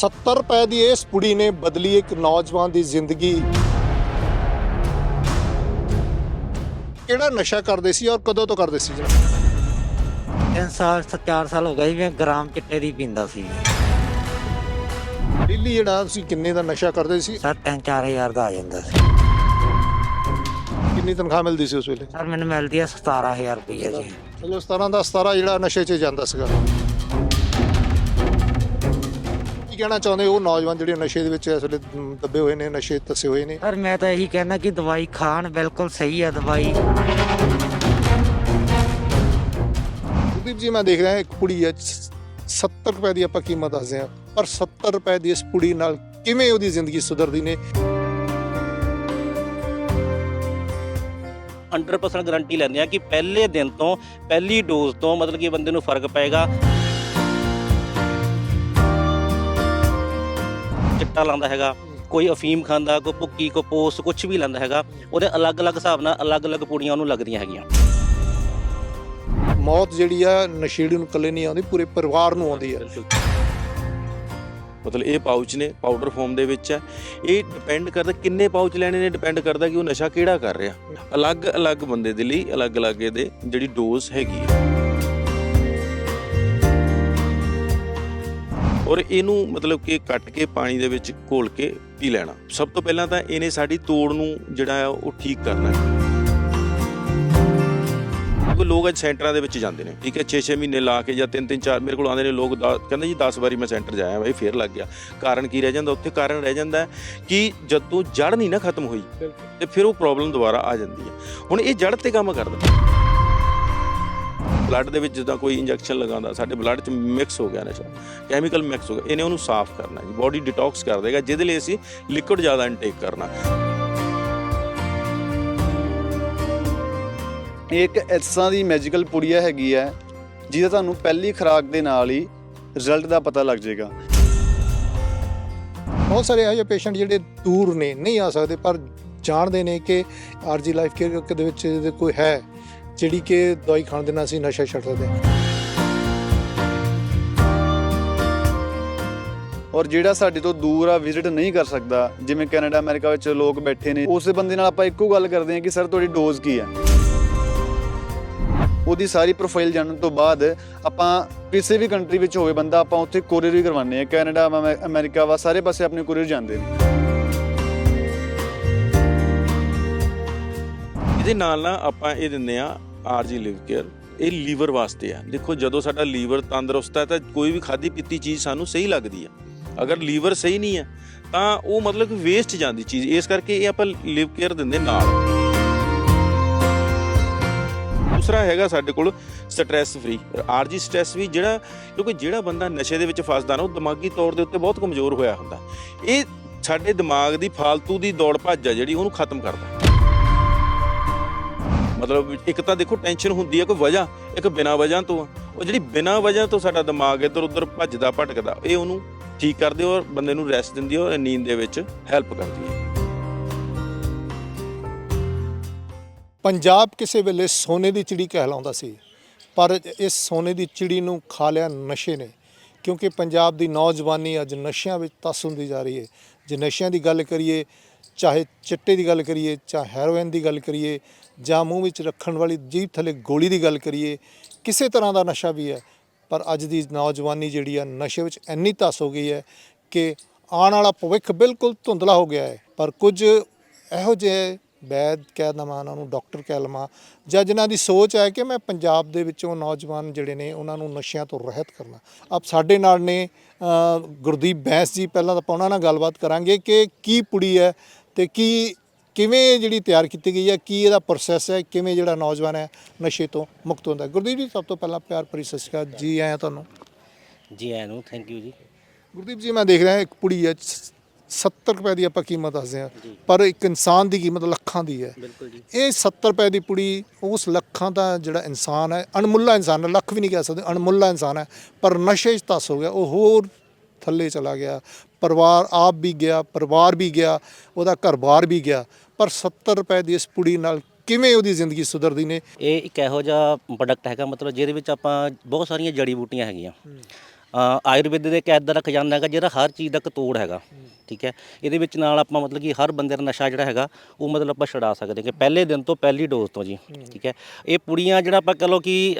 70 ਰੁਪਏ ਦੀ ਇਸ ਪੁੜੀ ਨੇ ਬਦਲੀ ਇੱਕ ਨੌਜਵਾਨ ਦੀ ਜ਼ਿੰਦਗੀ। ਕਿਹੜਾ ਨਸ਼ਾ ਕਰਦੇ ਸੀ ਔਰ ਕਦੋਂ ਤੋਂ ਕਰਦੇ ਸੀ ਜਨਾਬ ਤਿੰਨ ਸਾਲ ਸ- ਚਾਰ ਸਾਲ ਹੋ ਗਏ ਜੀ ਮੈਂ ਗ੍ਰਾਮ ਚਿੱਟੇ ਦੀ ਪੀਂਦਾ ਸੀ। ਦਿੱਲੀ ਜਿਹੜਾ ਤੁਸੀਂ ਕਿੰਨੇ ਦਾ ਨਸ਼ਾ ਕਰਦੇ ਸੀ? ਸਰ ਤਿੰਨ ਚਾਰ ਹਜ਼ਾਰ ਦਾ ਆ ਜਾਂਦਾ ਸੀ। ਕਿੰਨੀ ਤਨਖਾਹ ਮਿਲਦੀ ਸੀ ਉਸ ਵੇਲੇ? ਸਰ ਮੈਨੂੰ ਮਿਲਦੀ ਆ 17000 ਰੁਪਏ ਜੀ। ਚਲੋ 17 ਦਾ 17 ਜਿਹੜਾ ਨਸ਼ੇ 'ਚ ਜਾਂਦਾ ਸੀਗਾ। ਕੀ ਕਹਿਣਾ ਚਾਹੁੰਦੇ ਉਹ ਨੌਜਵਾਨ ਜਿਹੜੇ ਨਸ਼ੇ ਦੇ ਵਿੱਚ ਇਸ ਵੇਲੇ ਦੱਬੇ ਹੋਏ ਨੇ ਨਸ਼ੇ ਤਸੇ ਹੋਏ ਨੇ। ਸਰ ਮੈਂ ਤਾਂ ਇਹੀ ਕਹਿਣਾ ਕਿ ਦਵਾਈ ਖਾਣ ਬਿਲਕੁਲ ਸਹੀ ਆ ਦਵਾਈ। ਕੁਲਦੀਪ ਜੀ ਮੈਂ ਦੇਖ ਰਿਹਾ ਇੱਕ ਪੁੜੀ ਹੈ 70 ਰੁਪਏ ਦੀ ਆਪਾਂ ਕੀਮਤ ਦੱਸਦੇ ਹਾਂ। ਪਰ 70 ਰੁਪਏ ਦੀ ਇਸ ਪੁੜੀ ਨਾਲ ਕਿਵੇਂ ਉਹਦੀ ਜ਼ਿੰਦਗੀ ਸੁਧਰਦੀ ਨੇ? 100% ਗਾਰੰਟੀ ਲੈਂਦੇ ਆ ਕਿ ਪਹਿਲੇ ਦਿਨ ਤੋਂ ਪਹਿਲੀ ਡੋਜ਼ ਤੋਂ ਮਤਲਬ ਕਿ ਬੰਦੇ ਨੂੰ ਫ਼ਰਕ ਪਏਗਾ। ਚਿੱਟਾ ਲਾਉਂਦਾ ਹੈਗਾ ਕੋਈ ਅਫੀਮ ਖਾਂਦਾ ਕੋਈ ਭੁੱਕੀ ਕੋਈ ਪੋਸ ਕੁਝ ਵੀ ਲੈਂਦਾ ਹੈਗਾ ਉਹਦੇ ਅਲੱਗ-ਅਲੱਗ ਹਿਸਾਬ ਨਾਲ ਅਲੱਗ-ਅਲੱਗ ਪੁੜੀਆਂ ਉਹਨੂੰ ਲੱਗਦੀਆਂ ਹੈਗੀਆਂ। ਮੌਤ ਜਿਹੜੀ ਆ ਨਸ਼ੇੜੀ ਨੂੰ ਇਕੱਲੇ ਨਹੀਂ ਆਉਂਦੀ ਪੂਰੇ ਪਰਿਵਾਰ ਨੂੰ ਆਉਂਦੀ ਹੈ ਮਤਲਬ ਇਹ ਪਾਊਚ ਨੇ ਪਾਊਡਰ ਫਾਰਮ ਦੇ ਵਿੱਚ ਹੈ। ਇਹ ਡਿਪੈਂਡ ਕਰਦਾ ਕਿੰਨੇ ਪਾਊਚ ਲੈਣੇ ਨੇ ਡਿਪੈਂਡ ਕਰਦਾ ਕਿ ਉਹ ਨਸ਼ਾ ਕਿਹੜਾ ਕਰ ਰਿਹਾ। ਅਲੱਗ-ਅਲੱਗ ਬੰਦੇ ਦੇ ਲਈ ਅਲੱਗ-ਅਲੱਗ ਇਹਦੇ ਜਿਹੜੀ ਡੋਜ਼ ਹੈਗੀ ਹੈ ਔਰ ਇਹਨੂੰ ਮਤਲਬ ਕਿ ਕੱਟ ਕੇ ਪਾਣੀ ਦੇ ਵਿੱਚ ਘੋਲ ਕੇ ਪੀ ਲੈਣਾ। ਸਭ ਤੋਂ ਪਹਿਲਾਂ ਤਾਂ ਇਹਨੇ ਸਾਡੀ ਤੋੜ ਨੂੰ ਜਿਹੜਾ ਹੈ ਉਹ ਠੀਕ ਕਰਨਾ ਹੈ। ਕਿਉਂਕਿ ਲੋਕ ਅੱਜ ਸੈਂਟਰਾਂ ਦੇ ਵਿੱਚ ਜਾਂਦੇ ਨੇ ਠੀਕ ਹੈ 6-6 ਮਹੀਨੇ ਲਾ ਕੇ ਜਾਂ 3-3 4 ਮੇਰੇ ਕੋਲ ਆਉਂਦੇ ਨੇ ਲੋਕ ਕਹਿੰਦੇ ਜੀ 10 ਵਾਰੀ ਮੈਂ ਸੈਂਟਰ ਜਾਇਆ ਬਾਈ ਫੇਰ ਲੱਗ ਗਿਆ। ਕਾਰਨ ਕੀ ਰਹਿ ਜਾਂਦਾ? ਉੱਥੇ ਕਾਰਨ ਰਹਿ ਜਾਂਦਾ ਹੈ ਕਿ ਜਦੋਂ ਜੜ ਨਹੀਂ ਨਾ ਖਤਮ ਹੋਈ ਤੇ ਫਿਰ ਉਹ ਪ੍ਰੋਬਲਮ ਦੁਬਾਰਾ ਆ ਜਾਂਦੀ ਹੈ। ਹੁਣ ਇਹ ਜੜ ਤੇ ਕੰਮ ਕਰਦਾ। ਬਲੱਡ ਦੇ ਵਿੱਚ ਜਿੱਦਾਂ ਕੋਈ ਇੰਜੈਕਸ਼ਨ ਲਗਾਉਂਦਾ ਸਾਡੇ ਬਲੱਡ 'ਚ ਮਿਕਸ ਹੋ ਗਿਆ ਨਸ਼ਾ ਕੈਮੀਕਲ ਮਿਕਸ ਹੋ ਗਿਆ ਇਹਨੇ ਉਹਨੂੰ ਸਾਫ਼ ਕਰਨਾ ਜੀ ਬਾਡੀ ਡਿਟੌਕਸ ਕਰ ਦੇਗਾ ਜਿਹਦੇ ਲਈ ਅਸੀਂ ਲਿਕੁਇਡ ਜ਼ਿਆਦਾ ਇਨਟੇਕ ਕਰਨਾ। ਇਹ ਇੱਕ ਐਸਾਂ ਦੀ ਮੈਜੀਕਲ ਪੁੜੀਆ ਹੈਗੀ ਹੈ ਜਿਹਦਾ ਤੁਹਾਨੂੰ ਪਹਿਲੀ ਖੁਰਾਕ ਦੇ ਨਾਲ ਹੀ ਰਿਜ਼ਲਟ ਦਾ ਪਤਾ ਲੱਗ ਜਾਏਗਾ। ਬਹੁਤ ਸਾਰੇ ਇਹੋ ਜਿਹੇ ਪੇਸ਼ੈਂਟ ਜਿਹੜੇ ਦੂਰ ਨੇ ਨਹੀਂ ਆ ਸਕਦੇ ਪਰ ਜਾਣਦੇ ਨੇ ਕਿ ਆਰਜੀ ਲਾਈਫ ਕੇਅਰ ਦੇ ਵਿੱਚ ਇਹਦੇ ਕੋਈ ਹੈ। ਜਿਹੜੀ ਕਿ ਦਵਾਈ ਖਾਣ ਦੇ ਨਾਲ ਅਸੀਂ ਨਸ਼ਾ ਛੱਡ ਸਕਦੇ ਹਾਂ। ਔਰ ਜਿਹੜਾ ਸਾਡੇ ਤੋਂ ਦੂਰ ਆ ਵਿਜ਼ਿਟ ਨਹੀਂ ਕਰ ਸਕਦਾ ਜਿਵੇਂ ਕੈਨੇਡਾ ਅਮਰੀਕਾ ਵਿੱਚ ਲੋਕ ਬੈਠੇ ਨੇ ਉਸੇ ਬੰਦੇ ਨਾਲ ਆਪਾਂ ਇੱਕੋ ਗੱਲ ਕਰਦੇ ਹਾਂ ਕਿ ਸਰ ਤੁਹਾਡੀ ਡੋਜ਼ ਕੀ ਹੈ ਉਹਦੀ ਸਾਰੀ ਪ੍ਰੋਫਾਈਲ ਜਾਣਨ ਤੋਂ ਬਾਅਦ ਆਪਾਂ ਕਿਸੇ ਵੀ ਕੰਟਰੀ ਵਿੱਚ ਹੋਵੇ ਬੰਦਾ ਆਪਾਂ ਉੱਥੇ ਕੋਰੀਅਰ ਵੀ ਕਰਵਾਉਂਦੇ ਆ ਕੈਨੇਡਾ ਅਮੈ- ਅਮਰੀਕਾ ਵਾ ਸਾਰੇ ਪਾਸੇ ਆਪਣੇ ਕੋਰੀਅਰ ਜਾਂਦੇ ਨੇ। ਇਹਦੇ ਨਾਲ ਨਾ ਆਪਾਂ ਇਹ ਦਿੰਦੇ ਆ ਆਰਜੀ ਲਿਵ ਕੇਅਰ ਇਹ ਲੀਵਰ ਵਾਸਤੇ ਆ। ਦੇਖੋ, ਜਦੋਂ ਸਾਡਾ ਲੀਵਰ ਤੰਦਰੁਸਤ ਹੈ, ਤਾਂ ਕੋਈ ਵੀ ਖਾਦੀ ਪੀਤੀ ਚੀਜ਼ ਸਾਨੂੰ ਸਹੀ ਲੱਗਦੀ ਆ। ਅਗਰ ਲੀਵਰ ਸਹੀ ਨਹੀਂ ਹੈ ਤਾਂ ਉਹ ਮਤਲਬ ਕਿ ਵੇਸਟ ਜਾਂਦੀ ਚੀਜ਼। ਇਸ ਕਰਕੇ ਇਹ ਆਪਾਂ ਲਿਵ ਕੇਅਰ ਦਿੰਦੇ ਨਾਲ। ਦੂਸਰਾ ਹੈਗਾ ਸਾਡੇ ਕੋਲ ਸਟ੍ਰੈਸ ਫ੍ਰੀ ਆਰਜੀ ਸਟ੍ਰੈਸ ਵੀ ਜਿਹੜਾ, ਕਿਉਂਕਿ ਜਿਹੜਾ ਬੰਦਾ ਨਸ਼ੇ ਦੇ ਵਿੱਚ ਫਸਦਾ ਨਾ, ਉਹ ਦਿਮਾਗੀ ਤੌਰ ਦੇ ਉੱਤੇ ਬਹੁਤ ਕਮਜ਼ੋਰ ਹੋਇਆ ਹੁੰਦਾ। ਇਹ ਸਾਡੇ ਦਿਮਾਗ ਦੀ ਫਾਲਤੂ ਦੀ ਦੌੜ ਭੱਜ ਆ ਜਿਹੜੀ ਉਹਨੂੰ ਖਤਮ ਕਰਦਾ। ਮਤਲਬ ਇੱਕ ਤਾਂ ਦੇਖੋ ਟੈਨਸ਼ਨ ਹੁੰਦੀ ਹੈ ਕੋਈ ਵਜ੍ਹਾ, ਇੱਕ ਬਿਨਾਂ ਵਜ੍ਹਾ ਤੋਂ ਆ। ਉਹ ਜਿਹੜੀ ਬਿਨਾਂ ਵਜ੍ਹਾ ਤੋਂ ਸਾਡਾ ਦਿਮਾਗ ਇੱਧਰ ਉੱਧਰ ਭੱਜਦਾ ਭਟਕਦਾ, ਇਹ ਉਹਨੂੰ ਠੀਕ ਕਰਦੇ ਔਰ ਬੰਦੇ ਨੂੰ ਰੈਸਟ ਦਿੰਦੀ ਔਰ ਨੀਂਦ ਦੇ ਵਿੱਚ ਹੈਲਪ ਕਰਦੀ ਹੈ ਪੰਜਾਬ ਕਿਸੇ ਵੇਲੇ ਸੋਨੇ ਦੀ ਚਿੜੀ ਕਹਿਲਾਉਂਦਾ ਸੀ, ਪਰ ਇਸ ਸੋਨੇ ਦੀ ਚਿੜੀ ਨੂੰ ਖਾ ਲਿਆ ਨਸ਼ੇ ਨੇ, ਕਿਉਂਕਿ ਪੰਜਾਬ ਦੀ ਨੌਜਵਾਨੀ ਅੱਜ ਨਸ਼ਿਆਂ ਵਿੱਚ ਤਸ ਹੁੰਦੀ ਜਾ ਰਹੀ ਹੈ ਜੇ ਨਸ਼ਿਆਂ ਦੀ ਗੱਲ ਕਰੀਏ, ਚਾਹੇ ਚਿੱਟੇ ਦੀ ਗੱਲ ਕਰੀਏ, ਚਾਹੇ ਹੈਰੋਇਨ ਦੀ ਗੱਲ ਕਰੀਏ ਜਾਂ ਮੂੰਹ ਵਿੱਚ ਰੱਖਣ ਵਾਲੀ ਜੀਭ ਥੱਲੇ ਗੋਲੀ ਦੀ ਗੱਲ ਕਰੀਏ, ਕਿਸੇ ਤਰ੍ਹਾਂ ਦਾ ਨਸ਼ਾ ਵੀ ਹੈ। ਪਰ ਅੱਜ ਦੀ ਨੌਜਵਾਨੀ ਜਿਹੜੀ ਆ, ਨਸ਼ੇ ਵਿੱਚ ਇੰਨੀ ਤਸ ਹੋ ਗਈ ਹੈ ਕਿ ਆਉਣ ਵਾਲਾ ਭਵਿੱਖ ਬਿਲਕੁਲ ਧੁੰਦਲਾ ਹੋ ਗਿਆ ਹੈ। ਪਰ ਕੁਝ ਇਹੋ ਜਿਹੇ ਵੈਦ ਕਹਿ ਦੇਵਾਂ, ਉਹਨਾਂ ਨੂੰ ਡਾਕਟਰ ਕਹਿ ਲਵਾਂ, ਜਾਂ ਜਿਨ੍ਹਾਂ ਦੀ ਸੋਚ ਹੈ ਕਿ ਮੈਂ ਪੰਜਾਬ ਦੇ ਵਿੱਚੋਂ ਨੌਜਵਾਨ ਜਿਹੜੇ ਨੇ, ਉਹਨਾਂ ਨੂੰ ਨਸ਼ਿਆਂ ਤੋਂ ਰਹਿਤ ਕਰਨਾ। ਆਪ ਸਾਡੇ ਨਾਲ ਨੇ ਗੁਰਦੀਪ ਬੈਂਸ ਜੀ, ਪਹਿਲਾਂ ਤਾਂ ਆਪਾਂ ਉਹਨਾਂ ਨਾਲ ਗੱਲਬਾਤ ਕਰਾਂਗੇ ਕਿ ਕੀ ਪੁੜੀ ਹੈ ਤੇ ਕੀ ਕਿਵੇਂ ਜਿਹੜੀ ਤਿਆਰ ਕੀਤੀ ਗਈ ਹੈ ਕੀ ਇਹਦਾ ਪ੍ਰੋਸੈਸ ਹੈ ਕਿਵੇਂ ਜਿਹੜਾ ਨੌਜਵਾਨ ਹੈ ਨਸ਼ੇ ਤੋਂ ਮੁਕਤ ਹੁੰਦਾ ਗੁਰਦੀਪ ਜੀ ਸਭ ਤੋਂ ਪਹਿਲਾਂ ਪਿਆਰ ਭਰੀ ਸਤਿ ਸ਼੍ਰੀ ਅਕਾਲ। ਜੀ ਆਇਆਂ ਤੁਹਾਨੂੰ। ਜੀ ਆਇਆਂ ਨੂੰ ਥੈਂਕ ਯੂ ਜੀ। ਗੁਰਦੀਪ ਜੀ ਮੈਂ ਦੇਖ ਰਿਹਾ ਇੱਕ ਪੁੜੀ ਹੈ 70 ਰੁਪਏ ਦੀ ਆਪਾਂ ਕੀਮਤ ਦੱਸਦੇ ਹਾਂ। ਪਰ ਇੱਕ ਇਨਸਾਨ ਦੀ ਕੀਮਤ ਲੱਖਾਂ ਦੀ ਹੈ। ਇਹ 70 ਰੁਪਏ ਦੀ ਪੁੜੀ ਉਸ ਲੱਖਾਂ ਦਾ ਜਿਹੜਾ ਇਨਸਾਨ ਹੈ ਅਣਮੁੱਲਾ ਇਨਸਾਨ ਹੈ ਲੱਖ ਵੀ ਨਹੀਂ ਕਹਿ ਸਕਦੇ ਅਣਮੁੱਲਾ ਇਨਸਾਨ ਹੈ। ਪਰ ਨਸ਼ੇ 'ਚ ਤਸ ਹੋ ਗਿਆ ਉਹ ਹੋਰ ਥੱਲੇ ਚਲਾ ਗਿਆ ਪਰਿਵਾਰ ਆਪ ਵੀ ਗਿਆ ਪਰਿਵਾਰ ਵੀ ਗਿਆ ਉਹਦਾ ਘਰ-ਬਾਰ ਵੀ ਗਿਆ। ਪਰ 70 ਰੁਪਏ ਦੀ ਇਸ ਪੁੜੀ ਨਾਲ ਕਿਵੇਂ ਉਹਦੀ ਜ਼ਿੰਦਗੀ ਸੁਧਰਦੀ ਨੇ? ਇਹ ਇੱਕ ਇਹੋ ਜਿਹਾ ਪ੍ਰੋਡਕਟ ਹੈਗਾ ਮਤਲਬ ਜਿਹਦੇ ਵਿੱਚ ਆਪਾਂ ਬਹੁਤ ਸਾਰੀਆਂ ਜੜੀ ਬੂਟੀਆਂ ਹੈਗੀਆਂ। ਆਯੁਰਵੇਦ ਦੇ ਇੱਕ ਐਦਾਂ ਦਾ ਖਜ਼ਾਨਾ ਹੈਗਾ ਜਿਹੜਾ ਹਰ ਚੀਜ਼ ਦਾ ਇੱਕ ਤੋੜ ਹੈਗਾ। ਠੀਕ ਹੈ? ਇਹਦੇ ਵਿੱਚ ਨਾਲ ਆਪਾਂ ਮਤਲਬ ਕਿ ਹਰ ਬੰਦੇ ਦਾ ਨਸ਼ਾ ਜਿਹੜਾ ਹੈਗਾ ਉਹ ਮਤਲਬ ਆਪਾਂ ਛੁਡਾ ਸਕਦੇ ਕਿ ਪਹਿਲੇ ਦਿਨ ਤੋਂ ਪਹਿਲੀ ਡੋਜ਼ ਤੋਂ ਜੀ ਠੀਕ ਹੈ? ਇਹ ਪੁੜੀਆਂ ਜਿਹੜਾ ਆਪਾਂ ਕਹ ਲਓ ਕਿ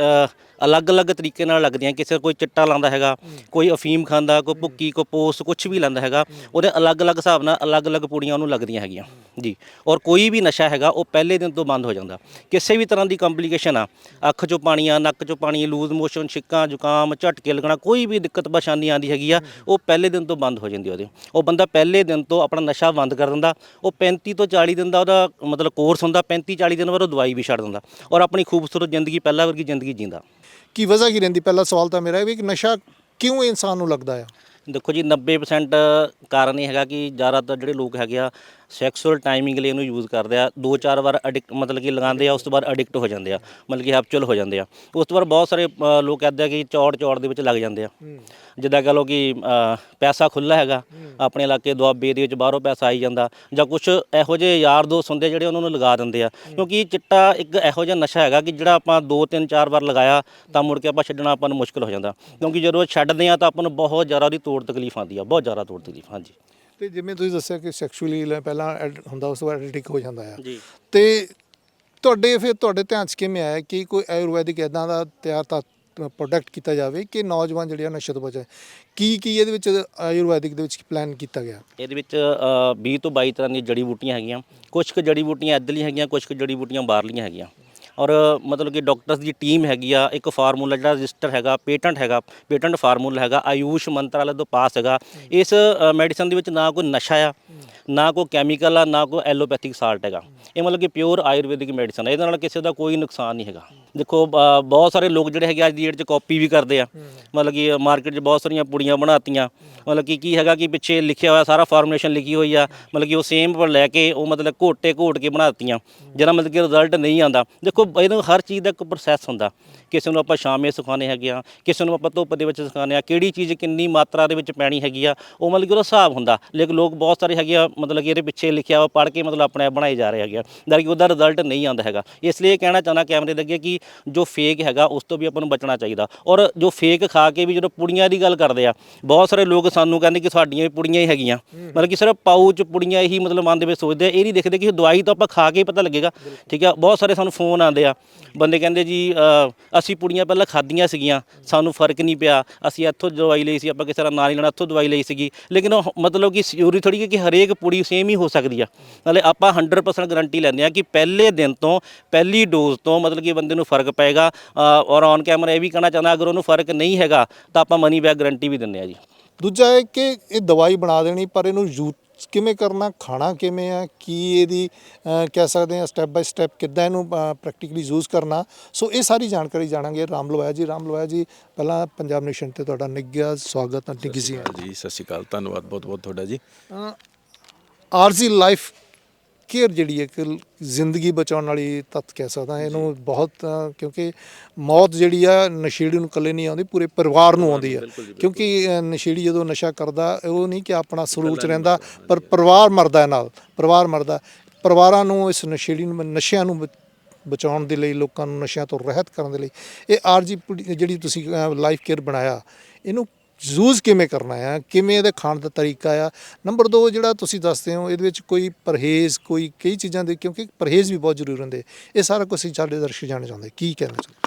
ਅਲੱਗ-ਅਲੱਗ ਤਰੀਕੇ ਨਾਲ ਲੱਗਦੀਆਂ ਕਿਸੇ ਕੋਈ ਚਿੱਟਾ ਲਾਉਂਦਾ ਹੈਗਾ ਕੋਈ ਅਫੀਮ ਖਾਂਦਾ ਕੋਈ ਭੁੱਕੀ ਕੋਈ ਪੋਸ ਕੁਝ ਵੀ ਲਾਉਂਦਾ ਹੈਗਾ ਉਹਦੇ ਅਲੱਗ-ਅਲੱਗ ਹਿਸਾਬ ਨਾਲ ਅਲੱਗ-ਅਲੱਗ ਪੁੜੀਆਂ ਉਹਨੂੰ ਲੱਗਦੀਆਂ ਹੈਗੀਆਂ ਜੀ। ਔਰ ਕੋਈ ਵੀ ਨਸ਼ਾ ਹੈਗਾ ਉਹ ਪਹਿਲੇ ਦਿਨ ਤੋਂ ਬੰਦ ਹੋ ਜਾਂਦਾ। ਕਿਸੇ ਵੀ ਤਰ੍ਹਾਂ ਦੀ ਕੰਪਲਿਕੇਸ਼ਨ ਆ ਅੱਖ 'ਚੋਂ ਪਾਣੀ ਆ ਨੱਕ 'ਚੋਂ ਪਾਣੀ ਲੂਜ਼ ਮੋਸ਼ਨ ਛਿੱਕਾਂ ਜ਼ੁਕਾਮ ਝਟਕੇ ਲੱਗਣਾ ਕੋਈ ਵੀ ਦਿੱਕਤ ਪਰੇਸ਼ਾਨੀ ਆਂਦੀ ਹੈਗੀ ਆ ਉਹ ਪਹਿਲੇ ਦਿਨ ਤੋਂ ਬੰਦ ਹੋ ਜਾਂਦੀ ਉਹਦੇ। ਉਹ ਬੰਦਾ ਪਹਿਲੇ ਦਿਨ ਤੋਂ ਆਪਣਾ ਨਸ਼ਾ ਬੰਦ ਕਰ ਦਿੰਦਾ ਉਹ 35 ਤੋਂ 40 ਦਿਨ ਦਾ ਉਹਦਾ ਮਤਲਬ ਕੋਰਸ ਹੁੰਦਾ 35 40 ਦਿਨ ਬਾਅਦ ਉਹ ਦਵਾਈ ਵੀ ਛੱਡ ਦਿੰਦਾ ਔਰ ਆਪਣੀ ਖੂਬਸੂਰਤ ਜ਼ਿੰਦਗੀ ਪਹਿਲਾਂ ਵਰਗੀ ਜ਼ਿੰਦਗੀ ਜੀਂਦਾ। ਕੀ ਵਜ੍ਹਾ ਕੀ ਰਹਿੰਦੀ? ਪਹਿਲਾ ਸਵਾਲ ਤਾਂ ਮੇਰਾ ਇਹ ਵੀ ਕਿ ਨਸ਼ਾ ਕਿਉਂ ਇਨਸਾਨ ਨੂੰ ਲੱਗਦਾ ਆ? ਦੇਖੋ ਜੀ 90% ਕਾਰਨ ਇਹ ਹੈਗਾ ਕਿ ਜ਼ਿਆਦਾਤਰ ਜਿਹੜੇ ਲੋਕ ਹੈਗੇ ਆ ਸੈਕਸੁਅਲ ਟਾਈਮਿੰਗ ਲਈ ਇਹਨੂੰ ਯੂਜ਼ ਕਰਦੇ ਆ। ਦੋ ਚਾਰ ਵਾਰ ਐਡਿਕਟ ਮਤਲਬ ਕਿ ਲਗਾਉਂਦੇ ਆ ਉਸ ਤੋਂ ਬਾਅਦ ਐਡਿਕਟ ਹੋ ਜਾਂਦੇ ਆ। ਮਤਲਬ ਕਿ ਹੈਪਚੁਅਲ ਹੋ ਜਾਂਦੇ ਆ। ਉਸ ਤੋਂ ਬਾਅਦ ਬਹੁਤ ਸਾਰੇ ਅ, ਲੋਕ ਕਹਿੰਦੇ ਆ ਕਿ ਚੌੜ ਚੌੜ ਦੇ ਵਿੱਚ ਲੱਗ ਜਾਂਦੇ ਆ। ਜਿੱਦਾਂ ਕਹ ਲਓ ਕਿ ਅ, ਪੈਸਾ ਖੁੱਲਾ ਹੈਗਾ ਆਪਣੇ ਇਲਾਕੇ ਦੁਆਬੇ ਦੇ ਵਿੱਚ ਬਾਹਰੋਂ ਪੈਸਾ ਆਈ ਜਾਂਦਾ ਜਾਂ ਕੁਝ ਇਹੋ ਜਿਹੇ ਯਾਰ ਦੋਸਤ ਹੁੰਦੇ ਜਿਹੜੇ ਉਹਨਾਂ ਨੂੰ ਲਗਾ ਦਿੰਦੇ ਆ। ਕਿਉਂਕਿ ਚਿੱਟਾ ਇੱਕ ਇਹੋ ਜਿਹਾ ਨਸ਼ਾ ਹੈਗਾ ਕਿ ਜਿਹੜਾ ਆਪਾਂ ਦੋ ਤਿੰਨ ਚਾਰ ਵਾਰ ਲਗਾਇਆ ਤਾਂ ਮੁੜ ਕੇ ਆਪਾਂ ਛੱਡਣਾ ਆਪਾਂ ਨੂੰ ਮੁਸ਼ਕਲ ਹੋ ਜਾਂਦਾ। ਕਿਉਂਕਿ ਜਦੋਂ ਛੱਡਦੇ ਆ ਤਾਂ ਆਪਾਂ ਨੂੰ ਬਹੁਤ ਜ਼ਿਆਦਾ ਉਹਦੀ ਤੋੜ ਤਕਲੀਫ ਆਉਂਦੀ ਆ ਬਹੁਤ ਜ਼ਿਆਦਾ ਤੋੜ ਤਕਲੀਫ ਹਾਂਜੀ। ਤੇ ਜਿਵੇਂ ਤੁਸੀਂ ਦੱਸਿਆ ਕਿ ਸੈਕਸ਼ੂਅਲੀ ਪਹਿਲਾਂ ਐਡ- ਹੁੰਦਾ ਉਸ ਤੋਂ ਬਾਅਦ ਐਡਿਕ ਹੋ ਜਾਂਦਾ ਆ। ਜੀ। ਤੇ ਤੁਹਾਡੇ ਫਿਰ ਤੁਹਾਡੇ ਧਿਆਨ 'ਚ ਕਿਵੇਂ ਆਇਆ ਕਿ ਕੋਈ ਆਯੁਰਵੈਦਿਕ ਇਦਾਂ ਦਾ ਤਿਆਰ ਤਾਂ ਪ੍ਰੋਡਕਟ ਕੀਤਾ ਜਾਵੇ ਕਿ ਨੌਜਵਾਨ ਜਿਹੜੇ ਆ ਨਸ਼ੇ ਤੋਂ ਬਚੇ ਕੀ ਕੀ ਇਹਦੇ ਵਿੱਚ ਆਯੁਰਵੈਦਿਕ ਦੇ ਵਿੱਚ ਪਲਾਨ ਕੀਤਾ ਗਿਆ? ਇਹਦੇ ਵਿੱਚ ਅ, 20 ਤੋਂ 22 ਤਰ੍ਹਾਂ ਦੀਆਂ ਜੜੀ ਬੂਟੀਆਂ ਹੈਗੀਆਂ। ਕੁਝ ਕੁ ਜੜੀ ਬੂਟੀਆਂ ਇੱਧਰਲੀਆਂ ਹੈਗੀਆਂ ਕੁਝ ਕੁ ਜੜੀ ਬੂਟੀਆਂ ਬਾਹਰਲੀਆਂ ਹੈਗੀਆਂ। ਔਰ ਮਤਲਬ ਕਿ ਡਾਕਟਰਸ ਦੀ ਟੀਮ ਹੈਗੀ ਆ ਇੱਕ ਫਾਰਮੂਲਾ ਜਿਹੜਾ ਰਜਿਸਟਰ ਹੈਗਾ ਪੇਟੈਂਟ ਹੈਗਾ ਪੇਟੈਂਟ ਫਾਰਮੂਲਾ ਹੈਗਾ ਆਯੂਸ਼ ਮੰਤਰਾਲੇ ਤੋਂ ਪਾਸ ਹੈਗਾ। ਇਸ ਮੈਡੀਸਨ ਦੇ ਵਿੱਚ ਨਾ ਕੋਈ ਨਸ਼ਾ ਆ ਨਾ ਕੋਈ ਕੈਮੀਕਲ ਆ ਨਾ ਕੋਈ ਐਲੋਪੈਥਿਕ ਸਾਲਟ ਹੈਗਾ। ਇਹ ਮਤਲਬ ਕਿ ਪਿਓਰ ਆਯੁਰਵੈਦਿਕ ਮੈਡੀਸਨ ਹੈ ਇਹਦੇ ਨਾਲ ਕਿਸੇ ਦਾ ਕੋਈ ਨੁਕਸਾਨ ਨਹੀਂ ਹੈਗਾ। ਦੇਖੋ ਅ, ਬਹੁਤ ਸਾਰੇ ਲੋਕ ਜਿਹੜੇ ਹੈਗੇ ਅੱਜ ਦੀ ਡੇਟ 'ਚ ਕਾਪੀ ਵੀ ਕਰਦੇ ਆ। ਮਤਲਬ ਕਿ ਮਾਰਕੀਟ 'ਚ ਬਹੁਤ ਸਾਰੀਆਂ ਪੁੜੀਆਂ ਬਣਾਤੀਆਂ। ਮਤਲਬ ਕਿ ਕੀ ਹੈਗਾ ਕਿ ਪਿੱਛੇ ਲਿਖਿਆ ਹੋਇਆ ਸਾਰਾ ਫਾਰਮੂਲੇਸ਼ਨ ਲਿਖੀ ਹੋਈ ਆ। ਮਤਲਬ ਕਿ ਉਹ ਸੇਮ ਪਰ ਲੈ ਕੇ ਉਹ ਮਤਲਬ ਘੋਟੇ ਘੋਟ ਕੇ ਬਣਾ ਦਿੱਤੀਆਂ ਜਿਹਦਾ ਮਤਲਬ ਕਿ ਰਿਜ਼ਲਟ ਨਹੀਂ ਆਂਦਾ ਦੇਖੋ ਇਹਨੂੰ ਹਰ ਚੀਜ਼ ਦਾ ਇੱਕ ਪ੍ਰੋਸੈਸ ਹੁੰਦਾ। ਕਿਸੇ ਨੂੰ ਆਪਾਂ ਸ਼ਾਮੇ ਸਿਖਾਉਂਦੇ ਹੈਗੇ ਆ, ਕਿਸੇ ਨੂੰ ਆਪਾਂ ਧੁੱਪ ਦੇ ਵਿੱਚ ਸਿਖਾਉਂਦੇ ਆ, ਕਿਹੜੀ ਚੀਜ਼ ਕਿੰਨੀ ਮਾਤਰਾ ਦੇ ਵਿੱਚ ਪੈਣੀ ਹੈਗੀ ਆ, ਉਹ ਮਤਲਬ ਕਿ ਉਹਦਾ ਹਿਸਾਬ ਹੁੰਦਾ। ਲੇਕਿਨ ਲੋਕ ਬਹੁਤ ਸਾਰੇ ਹੈਗੇ ਆ, ਮਤਲਬ ਕਿ ਇਹਦੇ ਪਿੱਛੇ ਲਿਖਿਆ ਵਾ, ਪੜ੍ਹ ਕੇ ਮਤਲਬ ਆਪਣੇ ਬਣਾਏ ਜਾ ਰਹੇ ਹੈਗੇ ਆ। ਜਦ ਕਿ ਉਹਦਾ ਰਿਜ਼ਲਟ ਨਹੀਂ ਆਉਂਦਾ ਹੈਗਾ। ਇਸ ਲਈ ਇਹ ਕਹਿਣਾ ਚਾਹੁੰਦਾ ਕੈਮਰੇ ਦੇ ਅੱਗੇ ਕਿ ਜੋ ਫੇਕ ਹੈਗਾ, ਉਸ ਤੋਂ ਵੀ ਆਪਾਂ ਨੂੰ ਬਚਣਾ ਚਾਹੀਦਾ। ਔਰ ਜੋ ਫੇਕ ਖਾ ਕੇ ਵੀ ਜਦੋਂ ਪੁੜੀਆਂ ਦੀ ਗੱਲ ਕਰਦੇ ਆ, ਬਹੁਤ ਸਾਰੇ ਲੋਕ ਸਾਨੂੰ ਕਹਿੰਦੇ ਕਿ ਸਾਡੀਆਂ ਵੀ ਪੁੜੀਆਂ ਹੀ ਹੈਗੀਆਂ। ਮਤਲਬ ਕਿ ਸਿਰਫ ਪਾਊਚ ਪੁੜੀਆਂ ਹੀ ਮਤਲਬ ਮਨ ਦੇ ਵਿੱਚ ਸੋਚਦੇ ਆ, ਇਹ ਨਹੀਂ ਦੇਖਦੇ ਕਿ ਦਵਾਈ ਤਾਂ ਆਪਾਂ ਖਾ ਕੇ ਹੀ ਪਤਾ ਲੱਗੇਗਾ। ਠੀਕ ਆ, ਬਹੁਤ ਸਾਰੇ ਸਾਨੂੰ ਫੋਨ ਆਉਂਦੇ ਆ। ਬੰਦੇ ਕਹਿੰਦੇ ਜੀ ਅਸੀਂ ਪੁੜੀਆਂ ਪਹਿਲਾਂ ਖਾਧੀਆਂ ਸੀਗੀਆਂ, ਸਾਨੂੰ ਫ਼ਰਕ ਨਹੀਂ ਪਿਆ। ਅਸੀਂ ਇੱਥੋਂ ਦਵਾਈ ਲਈ ਸੀ, ਆਪਾਂ ਕਿਸੇ ਦਾ ਨਾਂ ਨਹੀਂ ਲੈਣਾ, ਇੱਥੋਂ ਦਵਾਈ ਲਈ ਸੀਗੀ। ਲੇਕਿਨ ਉਹ ਮਤਲਬ ਕਿ ਜ਼ਰੂਰੀ ਥੋੜੀ ਹੈ ਕਿ ਹਰੇਕ ਪੁੜੀ ਸੇਮ ਹੀ ਹੋ ਸਕਦੀ ਆ। ਨਾਲੇ ਆਪਾਂ 100% ਗਾਰੰਟੀ ਲੈਂਦੇ ਆ ਕਿ ਪਹਿਲੇ ਦਿਨ ਤੋਂ, ਪਹਿਲੀ ਡੋਜ਼ ਤੋਂ ਮਤਲਬ ਕਿ ਬੰਦੇ ਨੂੰ ਫ਼ਰਕ ਪਏਗਾ। ਔਰ ਔਨ ਕੈਮਰਾ ਇਹ ਵੀ ਕਹਿਣਾ ਚਾਹੁੰਦਾ, ਅਗਰ ਉਹਨੂੰ ਫ਼ਰਕ ਨਹੀਂ ਹੈਗਾ, ਤਾਂ ਆਪਾਂ ਮਨੀ ਬੈਕ ਗਾਰੰਟੀ ਵੀ ਦਿੰਦੇ ਆ ਜੀ। ਦੂਜਾ ਹੈ ਕਿ ਇਹ ਦਵਾਈ ਬਣਾ ਦੇਣੀ, ਪਰ ਇਹਨੂੰ ਯੂਜ਼ ਕਿਵੇਂ ਕਰਨਾ ਖਾਣਾ ਕਿਵੇਂ ਆ ਕੀ ਇਹਦੀ ਕਹਿ ਸਕਦੇ ਆ ਸਟੈਪ ਬਾਈ ਸਟੈਪ ਕਿੱਦਾਂ ਇਹਨੂੰ ਪ੍ਰੈਕਟੀਕਲੀ ਯੂਜ਼ ਕਰਨਾ। ਸੋ ਇਹ ਸਾਰੀ ਜਾਣਕਾਰੀ ਜਾਣਾਂਗੇ। ਰਾਮ ਲੋਇਆ ਜੀ ਰਾਮ ਲੋਇਆ ਜੀ ਪਹਿਲਾਂ ਪੰਜਾਬ ਨੇਸ਼ਨ ਤੇ ਤੁਹਾਡਾ ਨਿੱਘਾ ਸਵਾਗਤ ਹੈ ਨਿੱਘੀ ਜੀ ਜੀ ਸਤਿ ਸ਼੍ਰੀ ਅਕਾਲ ਧੰਨਵਾਦ ਬਹੁਤ ਬਹੁਤ ਤੁਹਾਡਾ ਜੀ। ਆਰਜ਼ੀ ਲਾਈਫ ਕੇਅਰ ਜਿਹੜੀ ਹੈ ਕਿ ਜ਼ਿੰਦਗੀ ਬਚਾਉਣ ਵਾਲੀ ਤੱਤ ਕਹਿ ਸਕਦਾ ਇਹਨੂੰ ਬਹੁਤ ਕਿਉਂਕਿ ਮੌਤ ਜਿਹੜੀ ਆ ਨਸ਼ੇੜੀ ਨੂੰ ਇਕੱਲੇ ਨਹੀਂ ਆਉਂਦੀ ਪੂਰੇ ਪਰਿਵਾਰ ਨੂੰ ਆਉਂਦੀ ਆ। ਕਿਉਂਕਿ ਨਸ਼ੇੜੀ ਜਦੋਂ ਨਸ਼ਾ ਕਰਦਾ ਉਹ ਨਹੀਂ ਕਿ ਆਪਣਾ ਸਰੂਰ ਚ ਰਹਿੰਦਾ ਪਰ ਪਰਿਵਾਰ ਮਰਦਾ ਹੈ ਨਾਲ ਪਰਿਵਾਰ ਮਰਦਾ। ਪਰਿਵਾਰਾਂ ਨੂੰ ਇਸ ਨਸ਼ੇੜੀ ਨੂੰ ਨਸ਼ਿਆਂ ਨੂੰ ਬਚਾਉਣ ਦੇ ਲਈ ਲੋਕਾਂ ਨੂੰ ਨਸ਼ਿਆਂ ਤੋਂ ਰਹਿਤ ਕਰਨ ਦੇ ਲਈ ਇਹ ਆਰਜੀ ਜਿਹੜੀ ਤੁਸੀਂ ਲਾਈਫ ਕੇਅਰ ਬਣਾਇਆ ਇਹਨੂੰ ਯੂਜ਼ ਕਿਵੇਂ ਕਰਨਾ ਆ? ਕਿਵੇਂ ਇਹਦੇ ਖਾਣ ਦਾ ਤਰੀਕਾ ਆ? ਨੰਬਰ 2 ਜਿਹੜਾ ਤੁਸੀਂ ਦੱਸਦੇ ਹੋ, ਇਹਦੇ ਵਿੱਚ ਕੋਈ ਪਰਹੇਜ਼, ਕੋਈ ਕਈ ਚੀਜ਼ਾਂ ਦੇ, ਕਿਉਂਕਿ ਪਰਹੇਜ਼ ਵੀ ਬਹੁਤ ਜ਼ਰੂਰੀ ਹੁੰਦੇ। ਇਹ ਸਾਰਾ ਕੁਝ ਅਸੀਂ ਸਾਡੇ ਦਰਸ਼ਕ ਜਾਣਨਾ ਚਾਹੁੰਦੇ ਕੀ ਕਹਿਣਾ ਚਾਹੁੰਦੇ?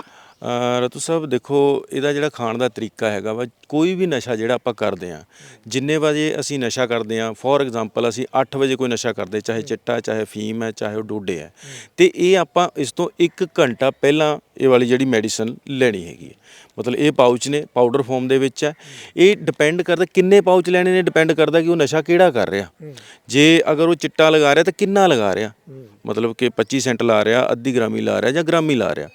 ਰਤੂ ਸਾਹਿਬ ਦੇਖੋ ਇਹਦਾ ਜਿਹੜਾ ਖਾਣ ਦਾ ਤਰੀਕਾ ਹੈਗਾ ਵਾ ਕੋਈ ਵੀ ਨਸ਼ਾ ਜਿਹੜਾ ਆਪਾਂ ਕਰਦੇ ਆ ਜਿੰਨੇ ਵਜੇ ਅਸੀਂ ਨਸ਼ਾ ਕਰਦੇ ਆ ਫੋਰ ਐਗਜ਼ਾਮਪਲ ਅਸੀਂ 8 ਵਜੇ ਕੋਈ ਨਸ਼ਾ ਕਰਦੇ ਚਾਹੇ ਚਿੱਟਾ ਚਾਹੇ ਫੀਮ ਹੈ ਚਾਹੇ ਉਹ ਡੋਡੇ ਹੈ ਤੇ ਇਹ ਆਪਾਂ ਇਸ ਤੋਂ 1 ਘੰਟਾ ਪਹਿਲਾਂ ਇਹ ਵਾਲੀ ਜਿਹੜੀ ਮੈਡੀਸਨ ਲੈਣੀ ਹੈਗੀ ਹੈ। ਮਤਲਬ ਇਹ ਪਾਊਚ ਨੇ ਪਾਊਡਰ ਫਾਰਮ ਦੇ ਵਿੱਚ ਹੈ। ਇਹ ਡਿਪੈਂਡ ਕਰਦਾ ਕਿੰਨੇ ਪਾਊਚ ਲੈਣੇ ਨੇ ਡਿਪੈਂਡ ਕਰਦਾ ਕਿ ਉਹ ਨਸ਼ਾ ਕਿਹੜਾ ਕਰ ਰਿਹਾ। ਜੇ ਅਗਰ ਉਹ ਚਿੱਟਾ ਲਗਾ ਰਿਹਾ ਤਾਂ ਕਿੰਨਾ ਲਗਾ ਰਿਹਾ। ਮਤਲਬ ਕਿ 25 ਸੈਂਟ ਲਾ ਰਿਹਾ ਅੱਧੀ ਗ੍ਰਾਮੀ ਲਾ ਰਿਹਾ ਜਾਂ ਗ੍ਰਾਮੀ ਲਾ ਰਿਹਾ।